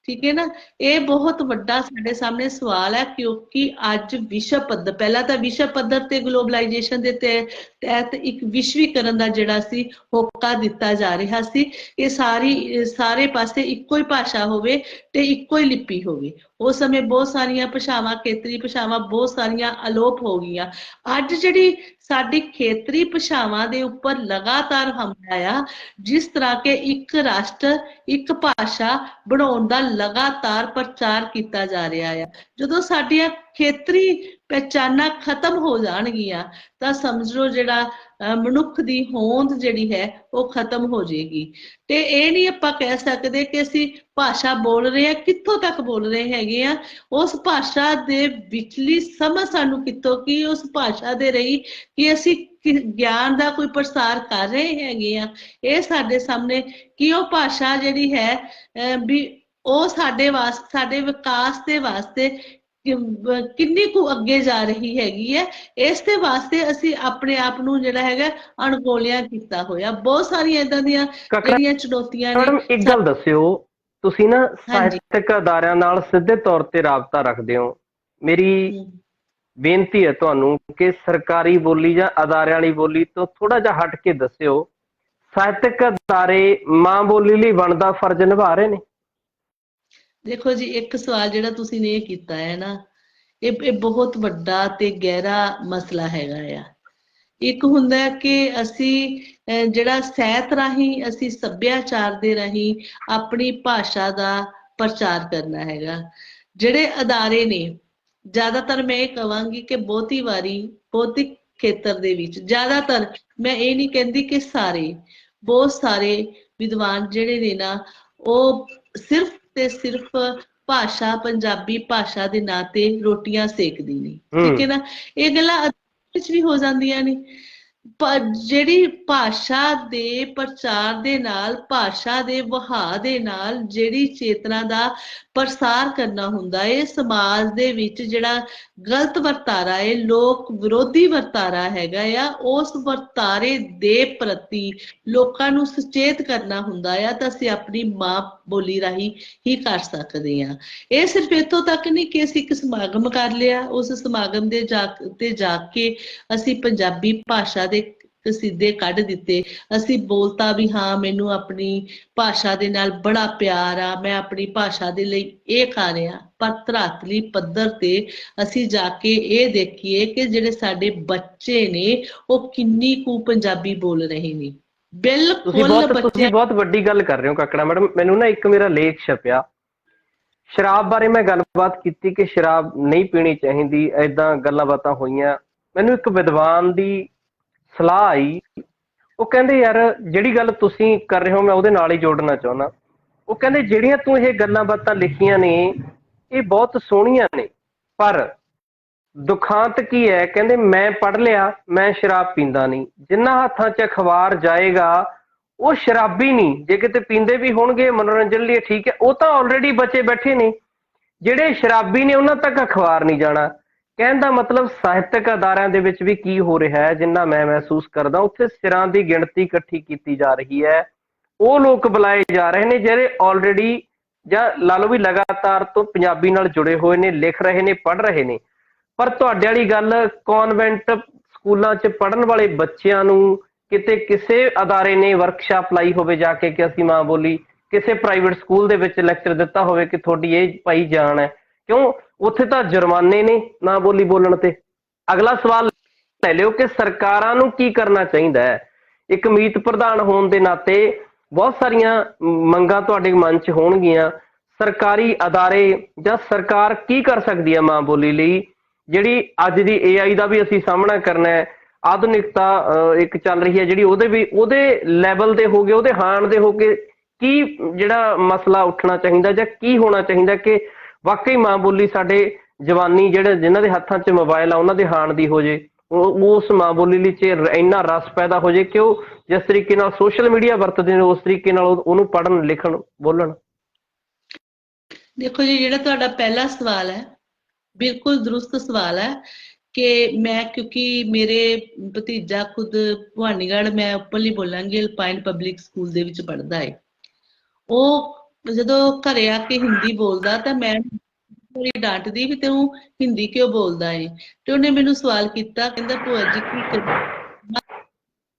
ਠੀਕ ਹੈ ਨਾ? ਇਹ ਬਹੁਤ ਵੱਡਾ ਸਾਡੇ ਸਾਹਮਣੇ ਸਵਾਲ ਹੈ ਕਿਉਂਕਿ ਅੱਜ ਵਿਸ਼ਵ ਪੱਧਰ, ਪਹਿਲਾਂ ਤਾਂ ਵਿਸ਼ਵ ਪੱਧਰ ਤੇ ਗਲੋਬਲਾਈਜੇਸ਼ਨ ਦੇ ਤੇ- ਤਹਿਤ ਇੱਕ ਵਿਸ਼ਵੀਕਰਨ ਦਾ ਜਿਹੜਾ ਸੀ, ਹੋਕਾ ਦਿੱਤਾ ਜਾ ਰਿਹਾ ਸੀ। ਇਹ ਸਾਰੀ ਸਾਰੇ ਪਾਸੇ ਇੱਕੋ ਹੀ ਭਾਸ਼ਾ ਹੋਵੇ ਤੇ ਇੱਕੋ ਹੀ ਲਿਪੀ ਹੋਵੇ। ਉਸ ਸਮੇਂ ਬਹੁਤ ਸਾਰੀਆਂ ਭਾਸ਼ਾਵਾਂ, ਖੇਤਰੀ ਭਾਸ਼ਾਵਾਂ ਬਹੁਤ ਸਾਰੀਆਂ ਅਲੋਪ ਹੋ ਗਈਆਂ। ਅੱਜ ਜਿਹੜੀ ਸਾਡੀ ਖੇਤਰੀ ਭਾਸ਼ਾਵਾਂ ਦੇ ਉੱਪਰ ਲਗਾਤਾਰ ਹਮਲਾ ਆ ਜਿਸ ਤਰ੍ਹਾਂ ਕਿ ਇੱਕ ਰਾਸ਼ਟਰ, ਇੱਕ ਭਾਸ਼ਾ ਬਣਾਉਣ ਦਾ ਲਗਾਤਾਰ ਪ੍ਰਚਾਰ ਕੀਤਾ ਜਾ ਰਿਹਾ ਆ। ਜਦੋਂ ਸਾਡੀਆਂ ਖੇਤਰੀ ਪਹਿਚਾਨਾਂ ਖਤਮ ਹੋ ਜਾਣਗੀਆਂ ਤਾਂ ਸਮਝ ਜਿਹੜਾ ਮਨੁੱਖ ਦੀ ਹੋਂਦ ਜਿਹੜੀ ਹੈ ਉਹ ਖਤਮ ਹੋ ਜਾਏਗੀ। ਤੇ ਇਹ ਨਹੀਂ ਆਪਾਂ ਕਹਿ ਸਕਦੇ ਕਿ ਅਸੀਂ ਭਾਸ਼ਾ ਬੋਲ ਰਹੇ ਹਾਂ ਕਿੱਥੋਂ ਤੱਕ ਬੋਲ ਰਹੇ ਹੈਗੇ ਆ ਉਸ ਭਾਸ਼ਾ ਦੇ ਵਿਚਲੀ ਸਮਝ ਸਾਨੂੰ ਕਿੱਥੋਂ ਕੀ ਉਸ ਭਾਸ਼ਾ ਦੇ ਰਹੀ ਕਿ ਅਸੀਂ ਗਿਆਨ ਦਾ ਕੋਈ ਪ੍ਰਸਾਰ ਕਰ ਰਹੇ ਹੈਗੇ ਆ ਇਹ ਸਾਡੇ ਸਾਹਮਣੇ ਕਿ ਉਹ ਭਾਸ਼ਾ ਜਿਹੜੀ ਹੈ ਅਹ, ਵੀ ਉਹ ਸਾਡੇ ਵਾਸਤੇ ਸਾਡੇ ਵਿਕਾਸ ਦੇ ਵਾਸਤੇ ਕਿੰਨੀ ਕੁ ਅੱਗੇ ਜਾ ਰਹੀ ਹੈਗੀ ਹੈ ਇਸ ਦੇ ਵਾਸਤੇ ਅਸੀਂ ਆਪਣੇ ਆਪ ਨੂੰ ਜਿਹੜਾ ਹੈਗਾ ਅਣਗੌਲਿਆ ਕੀਤਾ ਹੋਇਆ। ਬਹੁਤ ਸਾਰੀਆਂ ਇਦਾਂ ਦੀਆਂ ਜਿਹੜੀਆਂ ਚੁਣੌਤੀਆਂ ਮੈਡਮ ਨੇ ਇੱਕ ਗੱਲ ਦੱਸਿਓ ਤੁਸੀਂ ਨਾ ਸਾਹਿਤਕ ਅਦਾਰਿਆਂ ਨਾਲ ਸਿੱਧੇ ਤੌਰ ਤੇ ਰਾਬਤਾ ਰੱਖਦੇ ਹੋ। ਮੇਰੀ ਬੇਨਤੀ ਹੈ ਤੁਹਾਨੂੰ ਕਿ ਸਰਕਾਰੀ ਬੋਲੀ ਜਾਂ ਅਦਾਰਿਆਂ ਵਾਲੀ ਬੋਲੀ ਤੋਂ ਥੋੜਾ ਜਿਹਾ ਹਟ ਕੇ ਦੱਸਿਓ। ਸਾਹਿਤਕ ਅਦਾਰੇ ਮਾਂ ਬੋਲੀ ਲਈ ਬਣਦਾ ਫਰਜ਼ ਨਿਭਾ ਰਹੇ ਨੇ। ਦੇਖੋ ਜੀ, ਇੱਕ ਸਵਾਲ ਜਿਹੜਾ ਤੁਸੀਂ ਨੇ ਇਹ ਕੀਤਾ ਹੈ ਨਾ, ਇਹ ਇਹ ਬਹੁਤ ਵੱਡਾ ਤੇ ਗਹਿਰਾ ਮਸਲਾ ਹੈਗਾ ਆ। ਇੱਕ ਹੁੰਦਾ ਕਿ ਅਸੀਂ ਜਿਹੜਾ ਸਾਹਿਤ ਰਾਹੀਂ ਅਸੀਂ ਸੱਭਿਆਚਾਰ ਦੇ ਰਾਹੀਂ ਆਪਣੀ ਭਾਸ਼ਾ ਦਾ ਪ੍ਰਚਾਰ ਕਰਨਾ ਹੈਗਾ। ਜਿਹੜੇ ਅਦਾਰੇ ਨੇ, ਜ਼ਿਆਦਾਤਰ ਮੈਂ ਇਹ ਕਵਾਂਗੀ ਕਿ ਬਹੁਤੀ ਵਾਰੀ ਭੌਤਿਕ ਖੇਤਰ ਦੇ ਵਿੱਚ, ਜ਼ਿਆਦਾਤਰ ਮੈਂ ਇਹ ਨਹੀਂ ਕਹਿੰਦੀ ਕਿ ਸਾਰੇ, ਬਹੁਤ ਸਾਰੇ ਵਿਦਵਾਨ ਜਿਹੜੇ ਨੇ ਨਾ, ਉਹ ਸਿਰਫ ਤੇ ਸਿਰਫ ਭਾਸ਼ਾ ਪੰਜਾਬੀ ਭਾਸ਼ਾ ਦੇ ਨਾਂ ਤੇ ਰੋਟੀਆਂ ਸੇਕਦੀ ਨੇ। ਠੀਕ ਹੈ। ਨਾ? ਇਹ ਗੱਲਾਂ ਵਿੱਚ ਵੀ ਹੋ ਜਾਂਦੀਆਂ ਨੇ। ਜਿਹੜੀ ਭਾਸ਼ਾ ਦੇ ਪ੍ਰਚਾਰ ਦੇ ਨਾਲ, ਭਾਸ਼ਾ ਦੇ ਵਹਾਅ ਦੇ ਨਾਲ ਜਿਹੜੀ ਚੇਤਨਾ ਦਾ ਪ੍ਰਸਾਰ ਕਰਨਾ ਹੁੰਦਾ ਹੈ ਸਮਾਜ ਦੇ ਵਿੱਚ ਜਿਹੜਾ ਗਲਤ ਵਰਤਾਰਾ ਹੈ, ਲੋਕ ਵਿਰੋਧੀ ਵਰਤਾਰਾ ਹੈਗਾ ਆ, ਉਸ ਵਰਤਾਰੇ ਦੇ ਪ੍ਰਤੀ ਲੋਕਾਂ ਨੂੰ ਸੁਚੇਤ ਕਰਨਾ ਹੁੰਦਾ ਆ ਤਾਂ ਅਸੀਂ ਆਪਣੀ ਮਾਂ ਬੋਲੀ ਰਾਹੀਂ ਹੀ ਕਰ ਸਕਦੇ ਹਾਂ। ਇਹ ਸਿਰਫ ਇੱਥੋਂ ਤੱਕ ਨਹੀਂ ਕਿ ਅਸੀਂ ਇੱਕ ਸਮਾਗਮ ਕਰ ਲਿਆ, ਉਸ ਸਮਾਗਮ ਦੇ ਜਾ, ਤੇ ਜਾ ਕੇ ਅਸੀਂ ਪੰਜਾਬੀ ਭਾਸ਼ਾ ਦੇ ਕਸੀਦੇ ਕੱਢ ਦਿੱਤੇ। ਅਸੀਂ ਬੋਲਤਾ ਵੀ ਹਾਂ ਮੈਨੂੰ ਆਪਣੀ ਭਾਸ਼ਾ ਦੇ ਨਾਲ ਬੜਾ ਪਿਆਰ ਆ ਮੈਂ ਆਪਣੀ ਭਾਸ਼ਾ ਦੇ ਲਈ ਇਹ ਕਰ ਰਿਹਾ। ਪਰ ਧਰਾਤਲੀ ਪੱਧਰ ਤੇ ਅਸੀਂ ਜਾ ਕੇ ਇਹ ਦੇਖੀਏ ਕਿ ਜਿਹੜੇ ਸਾਡੇ ਬੱਚੇ ਨੇ ਉਹ ਕਿੰਨੀ ਕੁ ਪੰਜਾਬੀ ਬੋਲ ਰਹੇ ਨੇ। ਬਿਲਕੁਲ ਬਹੁਤ ਬੱਚੇ ਬਹੁਤ ਵੱਡੀ ਗੱਲ ਕਰ ਰਹੇ ਹੋ ਕਾਕੜਾ ਮੈਡਮ। ਮੈਨੂੰ ਨਾ ਇੱਕ ਮੇਰਾ ਲੇਖ ਛਪਿਆ। ਸ਼ਰਾਬ ਬਾਰੇ ਮੈਂ ਗੱਲਬਾਤ ਕੀਤੀ ਕਿ ਸ਼ਰਾਬ ਨਹੀਂ ਪੀਣੀ ਚਾਹੀਦੀ ਐਦਾਂ ਗੱਲਾਂ ਬਾਤਾਂ ਹੋਈਆਂ। ਮੈਨੂੰ ਇੱਕ ਵਿਦਵਾਨ ਦੀ ਸਲਾਹ ਆਈ। ਉਹ ਕਹਿੰਦੇ, ਯਾਰ, ਜਿਹੜੀ ਗੱਲ ਤੁਸੀਂ ਕਰ ਰਹੇ ਹੋ, ਮੈਂ ਉਹਦੇ ਨਾਲ ਹੀ ਜੋੜਨਾ ਚਾਹੁੰਦਾ। ਉਹ ਕਹਿੰਦੇ, ਜਿਹੜੀਆਂ ਤੂੰ ਇਹ ਗੱਲਾਂ ਬਾਤਾਂ ਲਿਖੀਆਂ ਨੇ, ਇਹ ਬਹੁਤ ਸੋਹਣੀਆਂ ਨੇ। ਪਰ ਦੁਖਾਂਤ ਕੀ ਹੈ? ਕਹਿੰਦੇ, ਮੈਂ ਪੜ ਲਿਆ, ਮੈਂ ਸ਼ਰਾਬ ਪੀਂਦਾ ਨਹੀਂ। ਜਿੰਨਾ ਹੱਥਾਂ 'ਚ ਅਖਬਾਰ ਜਾਏਗਾ, ਉਹ ਸ਼ਰਾਬੀ ਨਹੀਂ। ਜੇ ਕਿਤੇ ਪੀਂਦੇ ਵੀ ਹੋਣਗੇ, ਮਨੋਰੰਜਨ ਲਈ ਠੀਕ ਹੈ, ਉਹ ਤਾਂ ਆਲਰੇਡੀ ਬੱਚੇ ਬੈਠੇ ਨੇ। ਜਿਹੜੇ ਸ਼ਰਾਬੀ ਨੇ, ਉਹਨਾਂ ਤੱਕ ਅਖਬਾਰ ਨਹੀਂ ਜਾਣਾ। ਕਹਿਣ ਦਾ ਮਤਲਬ ਸਾਹਿਤਕ ਅਦਾਰਿਆਂ ਦੇ ਵਿੱਚ ਵੀ ਕੀ ਹੋ ਰਿਹਾ ਹੈ, ਜਿੰਨਾ ਮੈਂ ਮਹਿਸੂਸ ਕਰਦਾ, ਉੱਥੇ ਸਿਰਾਂ ਦੀ ਗਿਣਤੀ ਇਕੱਠੀ ਕੀਤੀ ਜਾ ਰਹੀ ਹੈ। ਉਹ ਲੋਕ ਬੁਲਾਏ ਜਾ ਰਹੇ ਨੇ, ਜਿਹੜੇ ਆਲਰੇਡੀ ਜਾਂ ਲਾ ਲਓ ਵੀ ਲਗਾਤਾਰ ਤੋਂ ਪੰਜਾਬੀ ਨਾਲ ਜੁੜੇ ਹੋਏ ਨੇ, ਲਿਖ ਰਹੇ ਨੇ, ਪੜ੍ਹ ਰਹੇ ਨੇ। ਪਰ ਤੁਹਾਡੇ ਵਾਲੀ ਗੱਲ ਕਨਵੈਂਟ ਸਕੂਲਾਂ 'ਚ ਪੜ੍ਹਨ ਵਾਲੇ ਬੱਚਿਆਂ ਨੂੰ ਕਿਤੇ ਕਿਸੇ ਅਦਾਰੇ ਨੇ ਵਰਕਸ਼ਾਪ ਲਾਈ ਹੋਵੇ ਜਾ ਕੇ ਕਿ ਅਸੀਂ ਮਾਂ ਬੋਲੀ, ਕਿਸੇ ਪ੍ਰਾਈਵੇਟ ਸਕੂਲ ਦੇ ਵਿੱਚ ਲੈਕਚਰ ਦਿੱਤਾ ਹੋਵੇ ਕਿ ਤੁਹਾਡੀ ਇਹ ਭਾਈ ਜਾਨ ਹੈ। ਕਿਉਂ? ਉੱਥੇ ਤਾਂ ਜੁਰਮਾਨੇ ਨੇ ਮਾਂ ਬੋਲੀ ਬੋਲਣ ਤੇ। ਅਗਲਾ ਸਵਾਲ ਲੈ ਲਿਓ ਕਿ ਸਰਕਾਰਾਂ ਨੂੰ ਕੀ ਕਰਨਾ ਚਾਹੀਦਾ ਹੈ। ਇੱਕ ਮੀਤ ਪ੍ਰਧਾਨ ਹੋਣ ਦੇ ਨਾਤੇ ਬਹੁਤ ਸਾਰੀਆਂ ਮੰਗਾਂ ਤੁਹਾਡੇ ਮਨ 'ਚ ਹੋਣਗੀਆਂ। ਸਰਕਾਰੀ ਅਦਾਰੇ ਜਾਂ ਸਰਕਾਰ ਕੀ ਕਰ ਸਕਦੀ ਹੈ ਮਾਂ ਬੋਲੀ ਲਈ? ਜਿਹੜੀ ਅੱਜ ਦੀ AI ਦਾ ਵੀ ਅਸੀਂ ਸਾਹਮਣਾ ਕਰਨਾ ਹੈ। ਆਧੁਨਿਕਤਾ ਅਹ, ਇੱਕ ਚੱਲ ਰਹੀ ਹੈ ਜਿਹੜੀ ਉਹਦੇ ਵੀ ਉਹਦੇ ਲੈਵਲ ਦੇ ਗਏ ਉਹਦੇ ਹਾਣ ਦੇ ਹੋ ਕੇ ਕੀ ਜਿਹੜਾ ਮਸਲਾ ਉੱਠਣਾ ਚਾਹੀਦਾ ਜਾਂ ਕੀ ਹੋਣਾ ਚਾਹੀਦਾ ਕਿ ਵਾਕਈ ਮਾਂ ਬੋਲੀ ਸਾਡੇ ਜਵਾਨੀ ਜਿਹੜੇ ਜਿਨ੍ਹਾਂ ਦੇ ਹੱਥਾਂ 'ਚ ਮੋਬਾਈਲ ਆ, ਉਹਨਾਂ ਦੇ ਹਾਣ ਦੀ ਹੋ ਜੇ। ਉਸ ਮਾਂ ਬੋਲੀ ਲਈ ਚ ਇੰਨਾ ਰਸ ਪੈਦਾ ਹੋ ਜੇ ਕਿ ਉਹ ਜਿਸ ਤਰੀਕੇ ਨਾਲ ਸੋਸ਼ਲ ਮੀਡੀਆ ਵਰਤਦੇ ਨੇ, ਉਸ ਤਰੀਕੇ ਨਾਲ ਉਹਨੂੰ ਪੜ੍ਹਨ, ਲਿਖਣ, ਬੋਲਣ। ਦੇਖੋ ਜੀ, ਜਿਹੜਾ ਤੁਹਾਡਾ ਪਹਿਲਾ ਸਵਾਲ ਹੈ, ਬਿਲਕੁਲ ਦਰੁਸਤ ਸਵਾਲ ਹੈ ਕਿ ਮੈਂ ਕਿਉਂਕਿ ਮੇਰੇ ਭਤੀਜਾ ਖੁਦ ਭਵਾਨੀਗੜ੍ਹ, ਮੈਂ ਉੱਪਰਲੀ ਬੋਲਾਂਗੀ ਅਲਪਾਈਨ ਪਬਲਿਕ ਸਕੂਲ ਦੇ ਵਿੱਚ ਪੜ੍ਹਦਾ ਹੈ ਉਹ ਜਦੋਂ ਘਰੇ ਆ ਕੇ ਹਿੰਦੀ ਬੋਲਦਾ ਤਾਂ ਮੈਂ ਥੋੜੀ ਡਾਂਟਦੀ ਵੀ ਤੂੰ ਹਿੰਦੀ ਕਿਉਂ ਬੋਲਦਾ ਹੈ ਤੇ ਉਹਨੇ ਮੈਨੂੰ ਸਵਾਲ ਕੀਤਾ, ਕਹਿੰਦਾ ਭੂਆ ਜੀ ਕੀ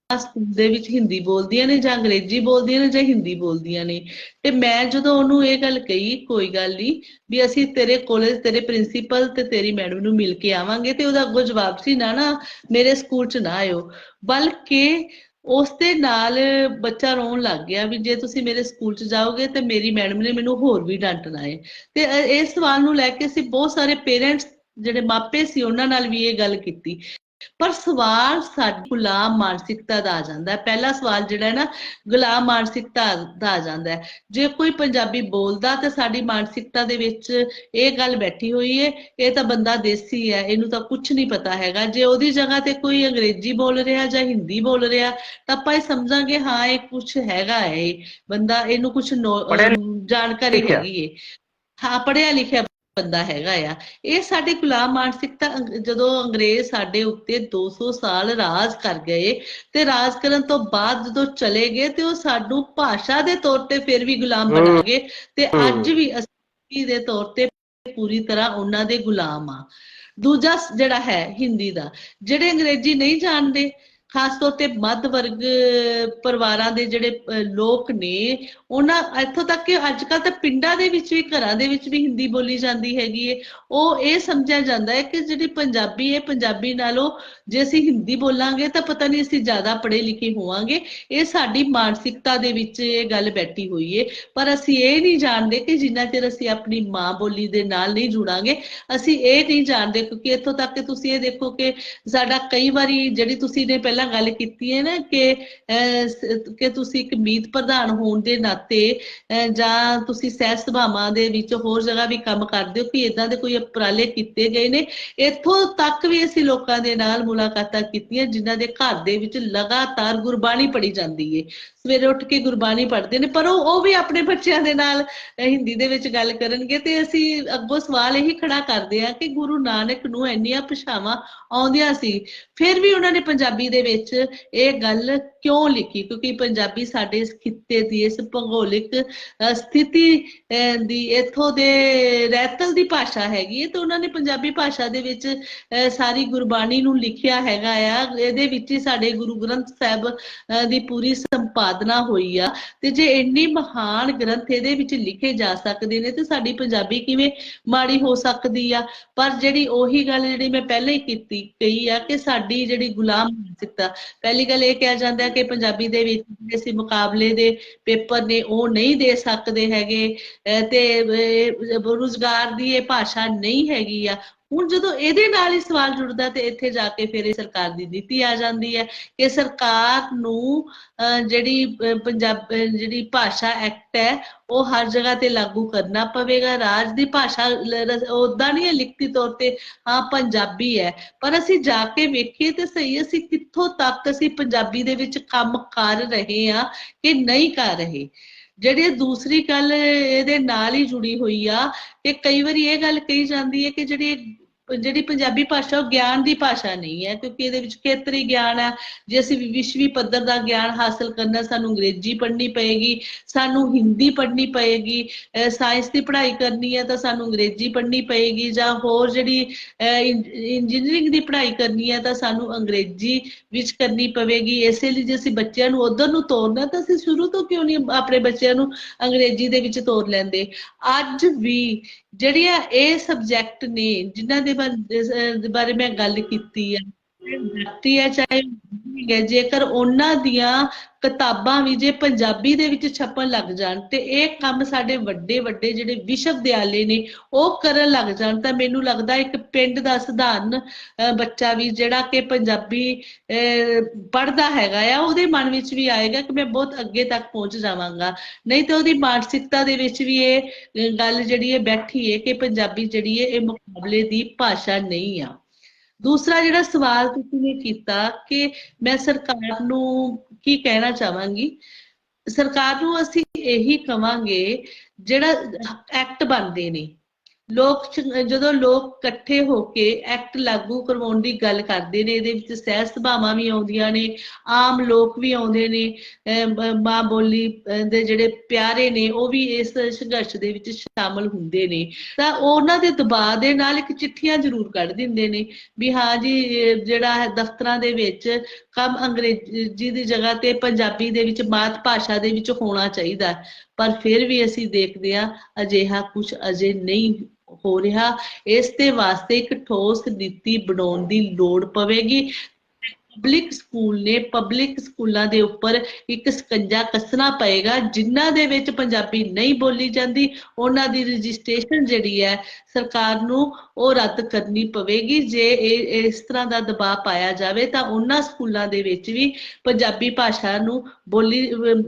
ਸਕੂਲ ਦੇ ਵਿੱਚ ਹਿੰਦੀ ਬੋਲਦੀਆਂ ਨੇ ਜਾਂ ਅੰਗਰੇਜ਼ੀ ਬੋਲਦੀਆਂ ਨੇ ਜਾਂ ਹਿੰਦੀ ਬੋਲਦੀਆਂ ਨੇ? ਤੇ ਮੈਂ ਜਦੋਂ ਉਹਨੂੰ ਇਹ ਗੱਲ ਕਹੀ, ਕੋਈ ਗੱਲ ਨਹੀਂ ਵੀ ਅਸੀਂ ਤੇਰੇ ਕਾਲਜ ਤੇਰੇ ਪ੍ਰਿੰਸੀਪਲ ਤੇ ਤੇਰੀ ਮੈਡਮ ਨੂੰ ਮਿਲ ਕੇ ਆਵਾਂਗੇ ਤੇ ਉਹਦਾ ਅੱਗੋਂ ਜਵਾਬ ਸੀ, ਨਾ ਨਾ, ਮੇਰੇ ਸਕੂਲ ਚ ਨਾ ਆਇਓ। ਬਲਕਿ ਉਸ ਦੇ ਨਾਲ ਬੱਚਾ ਰੋਣ ਲੱਗ ਗਿਆ ਵੀ ਜੇ ਤੁਸੀਂ ਮੇਰੇ ਸਕੂਲ ਚ ਜਾਓਗੇ ਤੇ ਮੇਰੀ ਮੈਡਮ ਨੇ ਮੈਨੂੰ ਹੋਰ ਵੀ ਡਾਂਟਣਾ ਹੈ ਤੇ ਇਸ ਸਵਾਲ ਨੂੰ ਲੈ ਕੇ ਅਸੀਂ ਬਹੁਤ ਸਾਰੇ ਪੇਰੈਂਟਸ, ਜਿਹੜੇ ਮਾਪੇ ਸੀ, ਉਹਨਾਂ ਨਾਲ ਵੀ ਇਹ ਗੱਲ ਕੀਤੀ। ਪਰ ਸਵਾਲ ਸਾਡੀ ਗੁਲਾਮ ਮਾਨਸਿਕਤਾ ਦਾ ਆ ਜਾਂਦਾ ਹੈ। ਪਹਿਲਾ ਸਵਾਲ ਜਿਹੜਾ ਹੈ ਨਾ ਗੁਲਾਮ ਮਾਨਸਿਕਤਾ ਦਾ ਆ ਜਾਂਦਾ ਹੈ। ਜੇ ਕੋਈ ਪੰਜਾਬੀ ਬੋਲਦਾ ਤੇ ਸਾਡੀ ਮਾਨਸਿਕਤਾ ਦੇ ਵਿੱਚ ਇਹ ਗੱਲ ਬੈਠੀ ਹੋਈ ਹੈ ਇਹ ਤਾਂ ਬੰਦਾ ਦੇਸੀ ਹੈ ਇਹਨੂੰ ਤਾਂ ਕੁਝ ਨਹੀਂ ਪਤਾ ਹੈਗਾ। ਜੇ ਉਹਦੀ ਜਗ੍ਹਾ ਤੇ ਕੋਈ ਅੰਗਰੇਜ਼ੀ ਬੋਲ ਰਿਹਾ ਜਾਂ ਹਿੰਦੀ ਬੋਲ ਰਿਹਾ ਤਾਂ ਆਪਾਂ ਇਹ ਸਮਝਾਂਗੇ ਹਾਂ ਇਹ ਕੁਝ ਹੈਗਾ ਹੈ ਬੰਦਾ ਇਹਨੂੰ ਕੁਝ ਜਾਣਕਾਰੀ। ਹੈਗੀ ਹੈ ਹਾਂ ਪੜ੍ਹਿਆ ਲਿਖਿਆ ਬੰਦਾ ਹੈਗਾ ਆ ਇਹ ਸਾਡੇ ਗੁਲਾਮ ਮਾਨਸਿਕਤਾ ਜਦੋਂ ਅੰਗਰੇਜ਼ ਸਾਡੇ ਉੱਤੇ 200 ਸਾਲ ਰਾਜ ਕਰ ਗਏ ਤੇ ਰਾਜ ਕਰਨ ਤੋਂ ਬਾਅਦ ਜਦੋਂ ਚਲੇ ਗਏ ਤੇ ਉਹ ਸਾਨੂੰ ਭਾਸ਼ਾ ਦੇ ਤੌਰ ਤੇ ਫਿਰ ਵੀ ਗੁਲਾਮ। ਬਣਾ ਗਏ ਤੇ। ਅੱਜ ਵੀ ਅਸੀਂ ਦੇ ਤੌਰ ਤੇ ਪੂਰੀ ਤਰ੍ਹਾਂ ਉਹਨਾਂ ਦੇ ਗੁਲਾਮ ਆ ਦੂਜਾ ਜਿਹੜਾ ਹੈ ਹਿੰਦੀ ਦਾ ਜਿਹੜੇ ਅੰਗਰੇਜ਼ੀ ਨਹੀਂ ਜਾਣਦੇ ਖਾਸ ਤੌਰ ਤੇ ਮੱਧ ਵਰਗ ਪਰਿਵਾਰਾਂ ਦੇ ਜਿਹੜੇ ਲੋਕ ਨੇ, ਉਹਨਾਂ ਇੱਥੋਂ ਤੱਕ ਕਿ ਅੱਜ ਕੱਲ ਤਾਂ ਪਿੰਡਾਂ ਦੇ ਵਿੱਚ ਵੀ, ਘਰਾਂ ਦੇ ਵਿੱਚ ਵੀ ਹਿੰਦੀ ਬੋਲੀ ਜਾਂਦੀ ਹੈਗੀ ਏ। ਉਹ ਇਹ ਸਮਝਿਆ ਜਾਂਦਾ ਹੈ ਕਿ ਜਿਹੜੀ ਪੰਜਾਬੀ ਹੈ, ਪੰਜਾਬੀ ਨਾਲੋਂ ਜੇ ਅਸੀਂ ਹਿੰਦੀ ਬੋਲਾਂਗੇ ਤਾਂ ਪਤਾ ਨਹੀਂ ਅਸੀਂ ਜ਼ਿਆਦਾ ਪੜ੍ਹੇ ਲਿਖੇ ਹੋਵਾਂਗੇ। ਇਹ ਸਾਡੀ ਮਾਨਸਿਕਤਾ ਦੇ ਵਿੱਚ ਇਹ ਗੱਲ ਬੈਠੀ ਹੋਈ ਏ। ਪਰ ਅਸੀਂ ਇਹ ਨਹੀਂ ਜਾਣਦੇ ਕਿ ਜਿੰਨਾ ਚਿਰ ਅਸੀਂ ਆਪਣੀ ਮਾਂ ਬੋਲੀ ਦੇ ਨਾਲ ਨਹੀਂ ਜੁੜਾਂਗੇ, ਅਸੀਂ ਇਹ ਨਹੀਂ ਜਾਣਦੇ ਕਿਉਂਕਿ ਇੱਥੋਂ ਤੱਕ ਕਿ ਤੁਸੀਂ ਇਹ ਦੇਖੋ ਕਿ ਸਾਡਾ ਕਈ ਵਾਰੀ ਜਿਹੜੀ ਤੁਸੀਂ ਨੇ ਪਹਿਲਾਂ ਗੱਲ ਕੀਤੀ ਹੈ ਨਾ ਕਿ ਕਿ ਤੁਸੀਂ ਇੱਕ ਮੀਤ ਪ੍ਰਧਾਨ ਹੋਣ ਦੇ ਨਾਤੇ ਅਹ, ਜਾਂ ਤੁਸੀਂ ਸਹਿ ਸਭਾਵਾਂ ਦੇ ਵਿੱਚ ਹੋਰ ਜਗ੍ਹਾ ਵੀ ਕੰਮ ਕਰਦੇ ਹੋ ਕਿ ਇਦਾਂ ਦੇ ਕੋਈ ਉਪਰਾਲੇ ਕੀਤੇ ਗਏ ਨੇ? ਇੱਥੋਂ ਤੱਕ ਵੀ ਅਸੀਂ ਲੋਕਾਂ ਦੇ ਨਾਲ ਮੁਲਾਕਾਤਾਂ ਕੀਤੀਆਂ ਜਿਨ੍ਹਾਂ ਦੇ ਘਰ ਦੇ ਵਿੱਚ ਲਗਾਤਾਰ ਗੁਰਬਾਣੀ ਪੜ੍ਹੀ ਜਾਂਦੀ ਏ। ਸਵੇਰੇ ਉੱਠ ਕੇ ਗੁਰਬਾਣੀ ਪੜ੍ਹਦੇ ਨੇ, ਪਰ ਉਹ ਉਹ ਵੀ ਆਪਣੇ ਬੱਚਿਆਂ ਦੇ ਨਾਲ ਹਿੰਦੀ ਦੇ ਵਿੱਚ ਗੱਲ ਕਰਨਗੇ ਤੇ ਅਸੀਂ ਅੱਗੋਂ ਸਵਾਲ ਇਹੀ ਖੜਾ ਕਰਦੇ ਆ ਕਿ ਗੁਰੂ ਨਾਨਕ ਨੂੰ ਇੰਨੀਆਂ ਭਾਸ਼ਾਵਾਂ ਆਉਂਦੀਆਂ ਸੀ, ਫਿਰ ਵੀ ਉਹਨਾਂ ਨੇ ਪੰਜਾਬੀ ਦੇ ਵਿੱਚ ਇਹ ਗੱਲ ਕਿਉਂ ਲਿਖੀ? ਕਿਉਂਕਿ ਪੰਜਾਬੀ ਸਾਡੇ ਇਸ ਖਿੱਤੇ ਦੀ, ਇਸ ਭੂਗੋਲਿਕ ਸਥਿਤੀ ਦੀ ਇਥੋਂ ਦੇ ਰਹਿਤਲ ਦੀ ਭਾਸ਼ਾ ਹੈਗੀ ਹੈ, ਤੇ ਉਹਨਾਂ ਨੇ ਪੰਜਾਬੀ ਭਾਸ਼ਾ ਦੇ ਵਿੱਚ ਸਾਰੀ ਗੁਰਬਾਣੀ ਨੂੰ ਲਿਖਿਆ ਹੈਗਾ ਆ। ਇਹਦੇ ਵਿੱਚ ਹੀ ਸਾਡੇ ਗੁਰੂ ਗ੍ਰੰਥ ਸਾਹਿਬ ਦੀ ਪੂਰੀ ਸੰਪਾਦਨਾ ਹੋਈ ਆ। ਤੇ ਜੇ ਇੰਨੀ ਮਹਾਨ ਗ੍ਰੰਥ ਇਹਦੇ ਵਿੱਚ ਲਿਖੇ ਜਾ ਸਕਦੇ ਨੇ, ਤੇ ਸਾਡੀ ਪੰਜਾਬੀ ਕਿਵੇਂ ਮਾੜੀ ਹੋ ਸਕਦੀ ਆ? ਪਰ ਜਿਹੜੀ ਉਹੀ ਗੱਲ ਜਿਹੜੀ ਮੈਂ ਪਹਿਲਾਂ ਹੀ ਕੀਤੀ, ਕਹੀ ਆ ਕਿ ਸਾਡੀ ਜਿਹੜੀ ਗੁਲਾਮ ਮਾਨਸਿਕਤਾ ਪਹਿਲੀ ਗੱਲ ਇਹ ਕਿਹਾ ਜਾਂਦਾ ਕਿ ਪੰਜਾਬੀ ਦੇ ਵਿੱਚ ਜਿਹੜੇ ਅਸੀਂ ਮੁਕਾਬਲੇ ਦੇ ਪੇਪਰ ਨੇ, ਉਹ ਨਹੀਂ ਦੇ ਸਕਦੇ ਹੈਗੇ। ਤੇ ਰੁਜ਼ਗਾਰ ਦੀ ਇਹ ਭਾਸ਼ਾ ਨਹੀਂ ਹੈਗੀ ਆ। ਹੁਣ ਜਦੋਂ ਇਹਦੇ ਨਾਲ ਹੀ ਸਵਾਲ ਜੁੜਦਾ ਤੇ ਇੱਥੇ ਜਾ ਕੇ ਫਿਰ ਇਹ ਸਰਕਾਰ ਦੀ ਨੀਤੀ ਆ ਜਾਂਦੀ ਹੈ ਕਿ ਸਰਕਾਰ ਨੂੰ ਜਿਹੜੀ ਪੰਜਾਬ ਜਿਹੜੀ ਭਾਸ਼ਾ ਐਕਟ ਹੈ, ਉਹ ਹਰ ਜਗ੍ਹਾ ਤੇ ਲਾਗੂ ਕਰਨਾ ਪਵੇਗਾ। ਰਾਜ ਦੀ ਭਾਸ਼ਾ ਉਦਾਂ ਨਹੀਂ ਹੈ ਲਿਖਤੀ ਤੌਰ ਤੇ, ਹਾਂ, ਪੰਜਾਬੀ ਹੈ। ਪਰ ਅਸੀਂ ਜਾ ਕੇ ਵੇਖੀਏ ਤੇ ਸਹੀ, ਅਸੀਂ ਕਿੱਥੋਂ ਤੱਕ ਅਸੀਂ ਪੰਜਾਬੀ ਦੇ ਵਿੱਚ ਕੰਮ ਕਰ ਰਹੇ ਹਾਂ ਕਿ ਨਹੀਂ ਕਰ ਰਹੇ? ਜਿਹੜੀ ਦੂਸਰੀ ਗੱਲ ਇਹਦੇ ਨਾਲ ਹੀ ਜੁੜੀ ਹੋਈ ਆ, ਕਿ ਕਈ ਵਾਰੀ ਇਹ ਗੱਲ ਕਹੀ ਜਾਂਦੀ ਹੈ ਕਿ ਜਿਹੜੀ ਜਿਹੜੀ ਪੰਜਾਬੀ ਭਾਸ਼ਾ, ਉਹ ਗਿਆਨ ਦੀ ਭਾਸ਼ਾ ਨਹੀਂ ਹੈ, ਕਿਉਂਕਿ ਇਹਦੇ ਵਿੱਚ ਖੇਤਰੀ ਗਿਆਨ ਹੈ। ਜੇ ਅਸੀਂ ਵਿਸ਼ਵੀ ਪੱਧਰ ਦਾ ਗਿਆਨ ਹਾਸਲ ਕਰਨਾ, ਸਾਨੂੰ ਅੰਗਰੇਜ਼ੀ ਪੜ੍ਹਨੀ ਪਏਗੀ, ਸਾਨੂੰ ਹਿੰਦੀ ਪੜ੍ਹਨੀ ਪਏਗੀ ਸਾਇੰਸ ਦੀ ਪੜ੍ਹਾਈ ਕਰਨੀ ਹੈ, ਤਾਂ ਸਾਨੂੰ ਅੰਗਰੇਜ਼ੀ ਪੜ੍ਹਨੀ ਪਏਗੀ, ਜਾਂ ਹੋਰ ਜਿਹੜੀ ਇੰਜੀਨੀਅਰਿੰਗ ਦੀ ਪੜ੍ਹਾਈ ਕਰਨੀ ਹੈ, ਤਾਂ ਸਾਨੂੰ ਅੰਗਰੇਜ਼ੀ ਵਿੱਚ ਕਰਨੀ ਪਵੇਗੀ। ਇਸੇ ਲਈ ਜੇ ਅਸੀਂ ਬੱਚਿਆਂ ਨੂੰ ਉਧਰ ਨੂੰ ਤੋਰਨਾ ਤਾਂ ਅਸੀਂ ਸ਼ੁਰੂ ਤੋਂ ਕਿਉਂ ਨਹੀਂ ਆਪਣੇ ਬੱਚਿਆਂ ਨੂੰ ਅੰਗਰੇਜ਼ੀ ਦੇ ਵਿੱਚ ਤੋਰ ਲੈਂਦੇ? ਅੱਜ ਵੀ ਜਿਹੜੀਆਂ ਇਹ ਸਬਜੈਕਟ ਨੇ, ਜਿਨ੍ਹਾਂ ਦੇ ਬਾਰੇ ਮੈਂ ਗੱਲ ਕੀਤੀ ਹੈ। ਜਾਤੀ ਹੈ, ਚਾਹੇ ਹੈ, ਜੇਕਰ ਉਹਨਾਂ ਦੀਆਂ ਕਿਤਾਬਾਂ ਵੀ ਜੇ ਪੰਜਾਬੀ ਦੇ ਵਿੱਚ ਛਪਣ ਲੱਗ ਜਾਣ ਤੇ ਇਹ ਕੰਮ ਸਾਡੇ ਵੱਡੇ ਵੱਡੇ ਜਿਹੜੇ ਵਿਸ਼ਵ ਵਿਦਿਆਲੇ ਨੇ, ਉਹ ਕਰਨ ਲੱਗ ਜਾਣ, ਤਾਂ ਮੈਨੂੰ ਲੱਗਦਾ ਇੱਕ ਪਿੰਡ ਦਾ ਸਧਾਰਨ ਅਹ, ਬੱਚਾ ਵੀ ਜਿਹੜਾ ਕਿ ਪੰਜਾਬੀ ਪੜ੍ਹਦਾ ਹੈਗਾ ਆ, ਉਹਦੇ ਮਨ ਵਿੱਚ ਵੀ ਆਏਗਾ ਕਿ ਮੈਂ ਬਹੁਤ ਅੱਗੇ ਤੱਕ ਪਹੁੰਚ ਜਾਵਾਂਗਾ। ਨਹੀਂ ਤਾਂ ਉਹਦੀ ਮਾਨਸਿਕਤਾ ਦੇ ਵਿੱਚ ਵੀ ਇਹ ਗੱਲ ਜਿਹੜੀ ਹੈ ਬੈਠੀ ਹੈ ਕਿ ਪੰਜਾਬੀ ਜਿਹੜੀ ਹੈ ਇਹ ਮੁਕਾਬਲੇ ਦੀ ਭਾਸ਼ਾ ਨਹੀਂ ਆ। ਦੂਸਰਾ ਜਿਹੜਾ ਸਵਾਲ ਤੁਸੀਂ ਨੇ ਕੀਤਾ ਕਿ ਮੈਂ ਸਰਕਾਰ ਨੂੰ ਕੀ ਕਹਿਣਾ ਚਾਹਾਂਗੀ, ਸਰਕਾਰ ਨੂੰ ਅਸੀਂ ਇਹੀ ਕਵਾਂਗੇ ਜਿਹੜਾ ਐਕਟ ਬਣਦੇ ਨੇ। ਲੋਕ ਜਦੋਂ ਲੋਕ ਇਕੱਠੇ ਹੋ ਕੇ ਐਕਟ ਲਾਗੂ ਕਰਵਾਉਣ ਦੀ ਗੱਲ ਕਰਦੇ ਨੇ, ਇਹਦੇ ਵਿੱਚ ਸਹਿ ਸਭਾਵਾਂ ਵੀ ਆਉਂਦੀਆਂ ਨੇ, ਆਮ ਲੋਕ ਵੀ ਆਉਂਦੇ ਨੇ ਮਾਂ ਬੋਲੀ ਦੇ ਜਿਹੜੇ ਪਿਆਰੇ ਨੇ, ਉਹ ਵੀ ਇਸ ਸੰਘਰਸ਼ ਦੇ ਵਿੱਚ ਸ਼ਾਮਲ ਹੁੰਦੇ ਨੇ। ਤਾਂ ਉਹਨਾਂ ਦੇ ਦਬਾਅ ਦੇ ਨਾਲ ਇੱਕ ਚਿੱਠੀਆਂ ਜ਼ਰੂਰ ਕੱਢ ਦਿੰਦੇ ਨੇ ਵੀ ਹਾਂ ਜੀ ਜਿਹੜਾ ਹੈ ਦਫ਼ਤਰਾਂ ਦੇ ਵਿੱਚ ਕੰਮ ਅੰਗਰੇਜ਼ੀ ਦੀ ਜਗ੍ਹਾ ਤੇ ਪੰਜਾਬੀ ਦੇ ਵਿੱਚ ਮਾਤ ਭਾਸ਼ਾ ਦੇ ਵਿੱਚ ਹੋਣਾ ਚਾਹੀਦਾ। ਪਰ ਫਿਰ ਵੀ ਅਸੀਂ ਦੇਖਦੇ ਹਾਂ ਅਜਿਹਾ ਕੁਝ ਅਜੇ ਨਹੀਂ ਹੋ ਰਿਹਾ, ਇਸ ਦੇ ਵਾਸਤੇ ਇੱਕ ਠੋਸ ਨੀਤੀ ਬਣਾਉਣ ਦੀ ਲੋੜ ਪਵੇਗੀ। ਪਬਲਿਕ ਸਕੂਲ ਨੇ ਪਬਲਿਕ ਸਕੂਲਾਂ ਦੇ ਉੱਪਰ ਇੱਕ ਸਕੰਜਾ ਕੱਸਣਾ ਪਏਗਾ, ਜਿਨ੍ਹਾਂ ਦੇ ਵਿੱਚ ਪੰਜਾਬੀ ਨਹੀਂ ਬੋਲੀ ਜਾਂਦੀ। ਉਹਨਾਂ ਦੀ ਰਜਿਸਟ੍ਰੇਸ਼ਨ ਜਿਹੜੀ ਹੈ ਸਰਕਾਰ ਨੂੰ ਉਹ ਰੱਦ ਕਰਨੀ ਪਵੇਗੀ। ਜੇ ਇਹ ਇਸ ਤਰ੍ਹਾਂ ਦਾ ਦਬਾਅ ਪਾਇਆ ਜਾਵੇ ਤਾਂ ਉਹਨਾਂ ਸਕੂਲਾਂ ਦੇ ਵਿੱਚ ਵੀ ਪੰਜਾਬੀ ਭਾਸ਼ਾ ਨੂੰ ਬੋਲੀ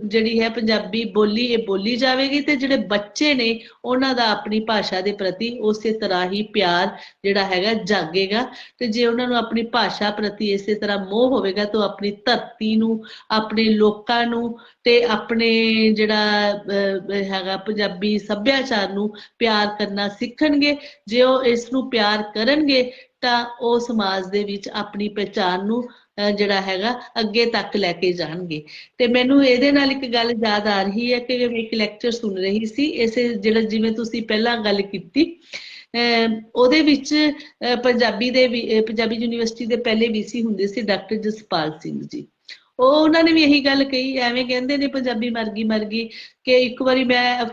ਜਿਹੜੀ ਹੈ ਪੰਜਾਬੀ ਬੋਲੀ ਇਹ ਬੋਲੀ ਜਾਵੇਗੀ ਤੇ ਜਿਹੜੇ ਬੱਚੇ ਨੇ ਉਹਨਾਂ ਦਾ ਆਪਣੀ ਭਾਸ਼ਾ ਦੇ ਪ੍ਰਤੀ ਉਸੇ ਤਰ੍ਹਾਂ ਹੀ ਪਿਆਰ ਜਿਹੜਾ ਹੈਗਾ ਜਾਗੇਗਾ। ਤੇ ਜੇ ਉਹਨਾਂ ਨੂੰ ਆਪਣੀ ਭਾਸ਼ਾ ਪ੍ਰਤੀ ਇਸੇ ਤਰ੍ਹਾਂ ਮੋਹ ਹੋਵੇਗਾ ਤਾਂ ਉਹ ਆਪਣੀ ਧਰਤੀ ਨੂੰ ਆਪਣੇ ਲੋਕਾਂ ਨੂੰ ਤੇ ਆਪਣੇ ਜਿਹੜਾ ਅਹ, ਹੈਗਾ ਪੰਜਾਬੀ ਸੱਭਿਆਚਾਰ ਨੂੰ ਪਿਆਰ ਕਰਨਾ ਸਿੱਖਣਗੇ। ਜੇ ਉਹ ਇਸ ਨੂੰ ਪਿਆਰ ਕਰਨਗੇ, ਤਾਂ ਉਹ ਸਮਾਜ ਦੇ ਵਿੱਚ ਆਪਣੀ ਪਹਿਚਾਨ ਨੂੰ ਜਿਹੜਾ ਹੈਗਾ, ਅੱਗੇ ਤੱਕ ਲੈ ਕੇ ਜਾਣਗੇ। ਤੇ ਮੈਨੂੰ ਇਹਦੇ ਨਾਲ ਇੱਕ ਗੱਲ ਯਾਦ ਆ ਰਹੀ ਹੈ ਕਿ ਮੈਂ ਇੱਕ ਲੈਕਚਰ ਸੁਣ ਰਹੀ ਸੀ। ਇਸੇ ਜਿਹੜਾ ਜਿਵੇਂ ਤੁਸੀਂ ਪਹਿਲਾਂ ਗੱਲ ਕੀਤੀ, ਅਹ, ਉਹਦੇ ਵਿੱਚ ਪੰਜਾਬੀ ਦੇ ਵੀ- ਪੰਜਾਬੀ ਯੂਨੀਵਰਸਿਟੀ ਦੇ ਪਹਿਲੇ ਵੀਸੀ ਹੁੰਦੇ ਸੀ ਡਾਕਟਰ ਜਸਪਾਲ ਸਿੰਘ ਜੀ। ਉਹ ਉਹਨਾਂ ਨੇ ਵੀ ਇਹੀ ਗੱਲ ਕਹੀ ਐਵੇਂ ਕਹਿੰਦੇ ਨੇ ਪੰਜਾਬੀ ਮਰ ਗਈ ਮਰ ਗਈ ਕਿ ਇੱਕ ਵਾਰੀ ਮੈਂ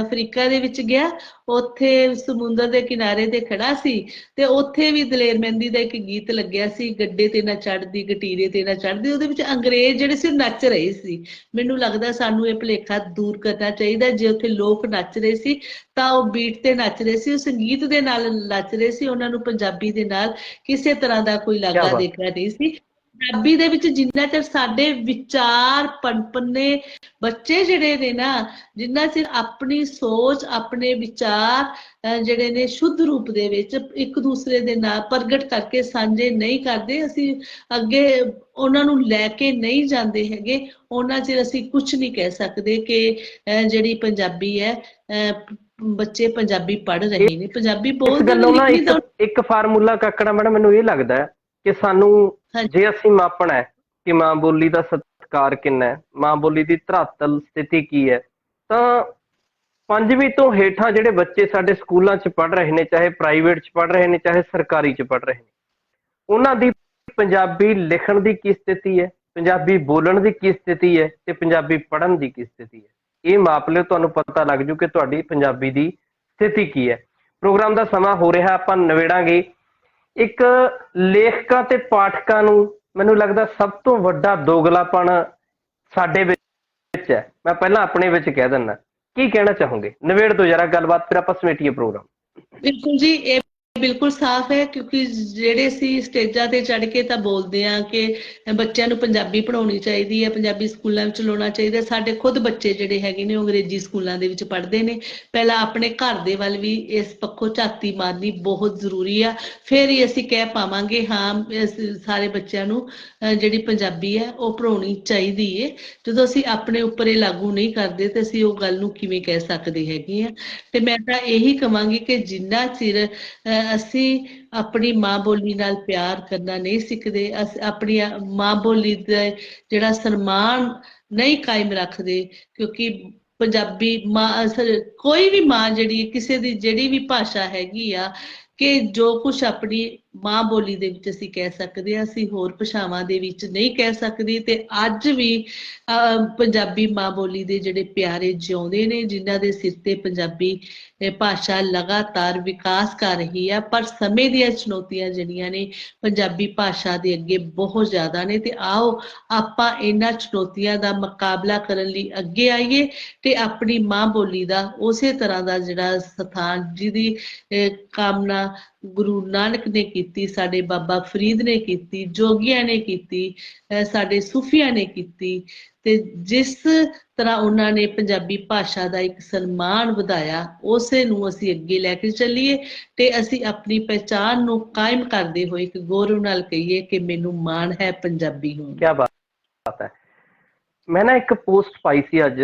ਅਫਰੀਕਾ ਦੇ ਵਿੱਚ ਗਿਆ ਉੱਥੇ ਸਮੁੰਦਰ ਦੇ ਕਿਨਾਰੇ ਤੇ ਖੜਾ ਸੀ ਤੇ ਉੱਥੇ ਵੀ ਦਲੇਰ ਮਹਿੰਦੀ ਦਾ ਇੱਕ ਗੀਤ ਲੱਗਿਆ ਸੀ ਗੱਡੇ ਤੇ ਨਾ ਚੜਦੀ ਗਟੀਰੇ ਤੇ ਨਾ ਚੜਦੀ ਉਹਦੇ ਵਿੱਚ ਅੰਗਰੇਜ਼ ਜਿਹੜੇ ਸੀ ਨੱਚ ਰਹੇ ਸੀ ਮੈਨੂੰ ਲੱਗਦਾ ਸਾਨੂੰ ਇਹ ਭੁਲੇਖਾ ਦੂਰ ਕਰਨਾ ਚਾਹੀਦਾ ਜੇ ਉੱਥੇ ਲੋਕ ਨੱਚ ਰਹੇ ਸੀ ਤਾਂ ਉਹ ਬੀਟ ਤੇ ਨੱਚ ਰਹੇ ਸੀ ਉਹ ਸੰਗੀਤ ਦੇ ਨਾਲ ਨੱਚ ਰਹੇ ਸੀ ਉਹਨਾਂ ਨੂੰ ਪੰਜਾਬੀ ਦੇ ਨਾਲ ਕਿਸੇ ਤਰ੍ਹਾਂ ਦਾ ਕੋਈ ਲਾਗਾ। ਦੇਖਣਾ ਨਹੀਂ ਸੀ ਪੰਜਾਬੀ ਦੇ ਵਿੱਚ ਜਿੰਨਾ ਚਿਰ ਸਾਡੇ ਵਿਚਾਰ ਪਨਪਨੇ ਬੱਚੇ ਜਿਹੜੇ ਨੇ ਨਾ ਜਿੰਨਾ ਚਿਰ ਆਪਣੀ ਸੋਚ ਆਪਣੇ ਵਿਚਾਰ ਜਿਹੜੇ ਨੇ ਸ਼ੁੱਧ ਰੂਪ ਦੇ ਵਿੱਚ ਇੱਕ ਦੂਸਰੇ ਦੇ ਨਾਲ ਪ੍ਰਗਟ ਕਰਕੇ ਸਾਂਝੇ ਨਹੀਂ ਕਰਦੇ ਅਸੀਂ ਅੱਗੇ ਉਹਨਾਂ ਨੂੰ ਲੈ ਕੇ ਨਹੀਂ ਜਾਂਦੇ ਹੈਗੇ ਉਹਨਾਂ ਚਿਰ ਅਸੀਂ ਕੁਝ ਨਹੀਂ ਕਹਿ ਸਕਦੇ ਕਿ ਜਿਹੜੀ ਪੰਜਾਬੀ ਹੈ ਬੱਚੇ ਪੰਜਾਬੀ ਪੜ੍ਹ ਰਹੇ ਨੇ ਪੰਜਾਬੀ ਇਸ ਬੋਲਦੇ ਗੱਲੋਂ ਨਾ ਲਿਖਣੀ ਤਾਂ ਇੱਕ ਇੱਕ ਫਾਰਮੂਲਾ ਕਾਕੜਾ ਮੈਡਮ ਮੈਨੂੰ ਇਹ ਲੱਗਦਾ ਹੈ ਕਿ ਸਾਨੂੰ। ਜੇ ਅਸੀਂ ਮਾਪਣਾ ਹੈ ਕਿ ਮਾਂ ਬੋਲੀ ਦਾ ਸਤਿਕਾਰ ਕਿੰਨਾ ਹੈ ਮਾਂ ਬੋਲੀ ਦੀ ਧਰਾਤਲ ਸਥਿਤੀ ਕੀ ਹੈ ਤਾਂ ਪੰਜਵੀਂ ਤੋਂ ਹੇਠਾਂ ਜਿਹੜੇ ਬੱਚੇ ਸਾਡੇ ਸਕੂਲਾਂ 'ਚ ਪੜ੍ਹ ਰਹੇ ਨੇ ਚਾਹੇ ਪ੍ਰਾਈਵੇਟ 'ਚ ਪੜ੍ਹ ਰਹੇ ਨੇ ਚਾਹੇ ਸਰਕਾਰੀ 'ਚ ਪੜ੍ਹ ਰਹੇ ਨੇ ਉਹਨਾਂ ਦੀ ਪੰਜਾਬੀ ਲਿਖਣ ਦੀ ਕੀ ਸਥਿਤੀ ਹੈ ਪੰਜਾਬੀ ਬੋਲਣ ਦੀ ਕੀ ਸਥਿਤੀ ਹੈ ਤੇ ਪੰਜਾਬੀ ਪੜ੍ਹਨ ਦੀ ਕੀ ਸਥਿਤੀ ਹੈ? ਇਹ ਮਾਪ ਲਿਓ ਤੁਹਾਨੂੰ ਪਤਾ ਲੱਗ ਜੂ ਕਿ ਤੁਹਾਡੀ ਪੰਜਾਬੀ ਦੀ ਸਥਿਤੀ ਕੀ ਹੈ। ਪ੍ਰੋਗਰਾਮ ਦਾ ਸਮਾਂ ਹੋ ਰਿਹਾ ਆਪਾਂ ਨਵੇੜਾਂਗੇ ਇੱਕ ਲੇਖਕਾਂ ਤੇ ਪਾਠਕਾਂ ਨੂੰ ਮੈਨੂੰ ਲੱਗਦਾ ਸਭ ਤੋਂ ਵੱਡਾ ਦੋਗਲਾਪਣ ਸਾਡੇ ਵਿੱਚ ਹੈ। ਮੈਂ ਪਹਿਲਾਂ ਆਪਣੇ ਵਿੱਚ ਕਹਿ ਦਿੰਦਾ। ਕੀ ਕਹਿਣਾ ਚਾਹੋਗੇ? ਨਵੇੜ ਤੋਂ ਜਰਾ ਗੱਲਬਾਤ, ਫਿਰ ਆਪਾਂ ਸਮੇਟੀਏ ਪ੍ਰੋਗਰਾਮ। ਬਿਲਕੁਲ ਜੀ, ਇਹ ਬਿਲਕੁਲ ਸਾਫ਼ ਹੈ, ਕਿਉਂਕਿ ਜਿਹੜੇ ਸੀ ਸਟੇਜਾਂ ਤੇ ਚੜ ਕੇ ਤਾਂ ਬੋਲਦੇ ਆ ਕਿ ਬੱਚਿਆਂ ਨੂੰ ਪੰਜਾਬੀ ਪੜ੍ਹਾਉਣੀ ਚਾਹੀਦੀ ਹੈ, ਪੰਜਾਬੀ ਸਕੂਲਾਂ ਵਿੱਚ ਲਾਉਣਾ ਚਾਹੀਦਾ ਸਾਡੇ ਖੁਦ ਬੱਚੇ ਜਿਹੜੇ ਹੈਗੇ ਨੇ ਅੰਗਰੇਜ਼ੀ ਸਕੂਲਾਂ ਦੇ ਵਿੱਚ ਪੜ੍ਹਦੇ ਨੇ। ਪਹਿਲਾਂ ਆਪਣੇ ਘਰ ਦੇ ਵੱਲ ਵੀ ਇਸ ਪੱਖੋਂ ਝਾਤੀ ਮਾਰਨੀ ਬਹੁਤ ਜ਼ਰੂਰੀ ਆ। ਫਿਰ ਹੀ ਅਸੀਂ ਕਹਿ ਪਾਵਾਂਗੇ, ਹਾਂ ਸਾਰੇ ਬੱਚਿਆਂ ਨੂੰ ਜਿਹੜੀ ਪੰਜਾਬੀ ਹੈ, ਉਹ ਪੜ੍ਹਾਉਣੀ ਚਾਹੀਦੀ ਹੈ ਜਦੋਂ ਅਸੀਂ ਆਪਣੇ ਉੱਪਰ ਇਹ ਲਾਗੂ ਨਹੀਂ ਕਰਦੇ, ਤੇ ਅਸੀਂ ਉਹ ਗੱਲ ਨੂੰ ਕਿਵੇਂ ਕਹਿ ਸਕਦੇ ਹੈਗੇ ਆ। ਤੇ ਮੈਂ ਤਾਂ ਇਹੀ ਕਵਾਂਗੀ ਕਿ ਜਿੰਨਾ ਚਿਰ ਅਸੀਂ ਆਪਣੀ ਮਾਂ ਬੋਲੀ ਨਾਲ ਪਿਆਰ ਕਰਨਾ ਨਹੀਂ ਸਿੱਖਦੇ, ਅਸ ਆਪਣੀ ਮਾਂ ਬੋਲੀ ਦਾ ਜਿਹੜਾ ਸਨਮਾਨ ਨਹੀਂ ਕਾਇਮ ਰੱਖਦੇ, ਕਿਉਂਕਿ ਪੰਜਾਬੀ ਮਾਂ, ਅਸਲ- ਕੋਈ ਵੀ ਮਾਂ ਜਿਹੜੀ, ਕਿਸੇ ਦੀ ਜਿਹੜੀ ਵੀ ਭਾਸ਼ਾ ਹੈਗੀ ਆ, ਕਿ ਜੋ ਕੁਝ ਆਪਣੀ ਮਾਂ ਬੋਲੀ ਦੇ ਵਿੱਚ ਅਸੀਂ ਕਹਿ ਸਕਦੇ ਹਾਂ ਅਸੀਂ ਹੋਰ ਭਾਸ਼ਾਵਾਂ ਦੇ ਵਿੱਚ ਨਹੀਂ ਕਹਿ ਸਕਦੇ ਤੇ ਅੱਜ ਵੀ ਪੰਜਾਬੀ ਮਾਂ ਬੋਲੀ ਦੇ ਜਿਹੜੇ ਪਿਆਰੇ ਜਿਉਂਦੇ ਨੇ ਜਿਨ੍ਹਾਂ ਦੇ ਸਿਰ ਤੇ ਪੰਜਾਬੀ ਭਾਸ਼ਾ ਲਗਾਤਾਰ ਵਿਕਾਸ ਕਰ ਰਹੀ ਹੈ ਪਰ ਸਮੇਂ ਦੀਆਂ ਚੁਣੌਤੀਆਂ ਜਿਹੜੀਆਂ ਨੇ ਪੰਜਾਬੀ ਭਾਸ਼ਾ ਦੇ ਅੱਗੇ ਬਹੁਤ ਜ਼ਿਆਦਾ ਨੇ ਤੇ ਆਓ ਆਪਾਂ ਇਹਨਾਂ ਚੁਣੌਤੀਆਂ ਦਾ ਮੁਕਾਬਲਾ ਕਰਨ ਲਈ ਅੱਗੇ ਆਈਏ ਤੇ ਆਪਣੀ ਮਾਂ ਬੋਲੀ ਦਾ ਉਸੇ ਤਰ੍ਹਾਂ ਦਾ ਜਿਹੜਾ ਸਥਾਨ ਜਿਹਦੀ ਅਹ, ਕਾਮਨਾ ਗੁਰੂ ਨਾਨਕ ਨੇ ਕੀਤੀ, ਸਾਡੇ ਬਾਬਾ ਫਰੀਦ ਨੇ ਕੀਤੀ, ਜੋਗੀਆਂ ਨੇ ਕੀਤੀ ਸਾਡੇ ਸੂਫੀਆਂ ਨੇ ਕੀਤੀ ਤੇ ਜਿਸ ਤਰ੍ਹਾਂ ਉਹਨਾਂ ਨੇ ਪੰਜਾਬੀ ਭਾਸ਼ਾ ਦਾ ਇੱਕ ਸਨਮਾਨ ਵਧਾਇਆ, ਉਸੇ ਨੂੰ ਅਸੀਂ ਅੱਗੇ ਲੈ ਕੇ ਚੱਲੀਏ ਤੇ ਅਸੀਂ ਆਪਣੀ ਪਹਿਚਾਨ ਨੂੰ ਕਾਇਮ ਕਰਦੇ ਹੋਏ ਇੱਕ ਗੌਰਵ ਨਾਲ ਕਹੀਏ ਕਿ ਮੈਨੂੰ ਮਾਣ ਹੈ ਪੰਜਾਬੀ ਹੋਣ ਕੀ ਬਾਤ ਹੈ। ਮੈਂ ਨਾ ਇੱਕ ਪੋਸਟ ਪਾਈ ਸੀ ਅੱਜ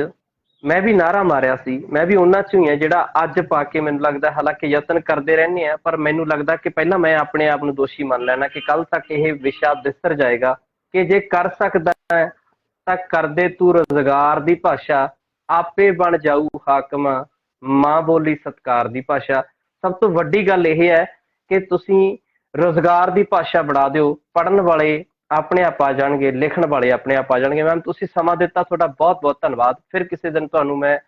ਮੈਂ ਵੀ ਨਾਰਾ ਮਾਰਿਆ ਸੀ, ਮੈਂ ਵੀ ਉਹਨਾਂ ਚੋਂ ਹੀ ਹਾਂ ਜਿਹੜਾ ਅੱਜ ਪਾ ਕੇ ਮੈਨੂੰ ਲੱਗਦਾ ਹਾਲਾਂਕਿ ਯਤਨ ਕਰਦੇ ਰਹਿੰਦੇ ਆ ਪਰ ਮੈਨੂੰ ਲੱਗਦਾ ਕਿ ਪਹਿਲਾਂ ਮੈਂ ਆਪਣੇ ਆਪ ਨੂੰ ਦੋਸ਼ੀ ਮੰਨ ਲੈਣਾ ਕਿ ਕੱਲ ਤੱਕ ਇਹ ਵਿਸ਼ਾ ਵਿਸਰ ਜਾਏਗਾ ਕਿ ਜੇ ਕਰ ਸਕਦਾ ਹੈ, ਤਾਂ ਕਰਦੇ ਤੂੰ ਰੋਜ਼ਗਾਰ ਦੀ ਭਾਸ਼ਾ, ਆਪੇ ਬਣ ਜਾਊ ਹਾਕਮ, ਮਾਂ ਬੋਲੀ ਸਤਕਾਰ ਦੀ ਭਾਸ਼ਾ। ਸਭ ਤੋਂ ਵੱਡੀ ਗੱਲ ਇਹ ਹੈ ਕਿ ਤੁਸੀਂ ਰੋਜ਼ਗਾਰ ਦੀ ਭਾਸ਼ਾ ਬਣਾ ਦਿਓ ਪੜਨ ਵਾਲੇ ਆਪਣੇ ਆਪ ਆ ਜਾਣਗੇ ਲਿਖਣ ਵਾਲੇ ਆਪਣੇ ਆਪ ਆ ਜਾਣਗੇ। ਮੈਮ ਤੁਸੀਂ ਸਮਾਂ ਦਿੱਤਾ ਤੁਹਾਡਾ ਬਹੁਤ ਬਹੁਤ ਧੰਨਵਾਦ। ਫਿਰ ਕਿਸੇ ਦਿਨ ਤੁਹਾਨੂੰ ਮੈਂ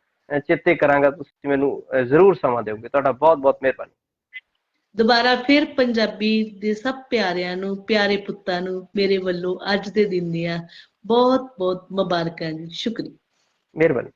ਚੇਤੇ ਕਰਾਂਗਾ ਤੁਸੀਂ ਮੈਨੂੰ ਜ਼ਰੂਰ ਸਮਾਂ ਦਿਓਗੇ। ਤੁਹਾਡਾ ਬਹੁਤ ਬਹੁਤ ਮਿਹਰਬਾਨੀ। ਦੁਬਾਰਾ ਫਿਰ ਪੰਜਾਬੀ ਦੇ ਸਭ ਪਿਆਰਿਆਂ ਨੂੰ ਪਿਆਰੇ ਪੁੱਤਾਂ ਨੂੰ ਮੇਰੇ ਵੱਲੋਂ ਅੱਜ ਦੇ ਦਿਨ ਦੀਆਂ ਬਹੁਤ ਬਹੁਤ ਮੁਬਾਰਕਾਂ ਜੀ। ਸ਼ੁਕਰੀਆ। ਮਿਹਰਬਾਨੀ।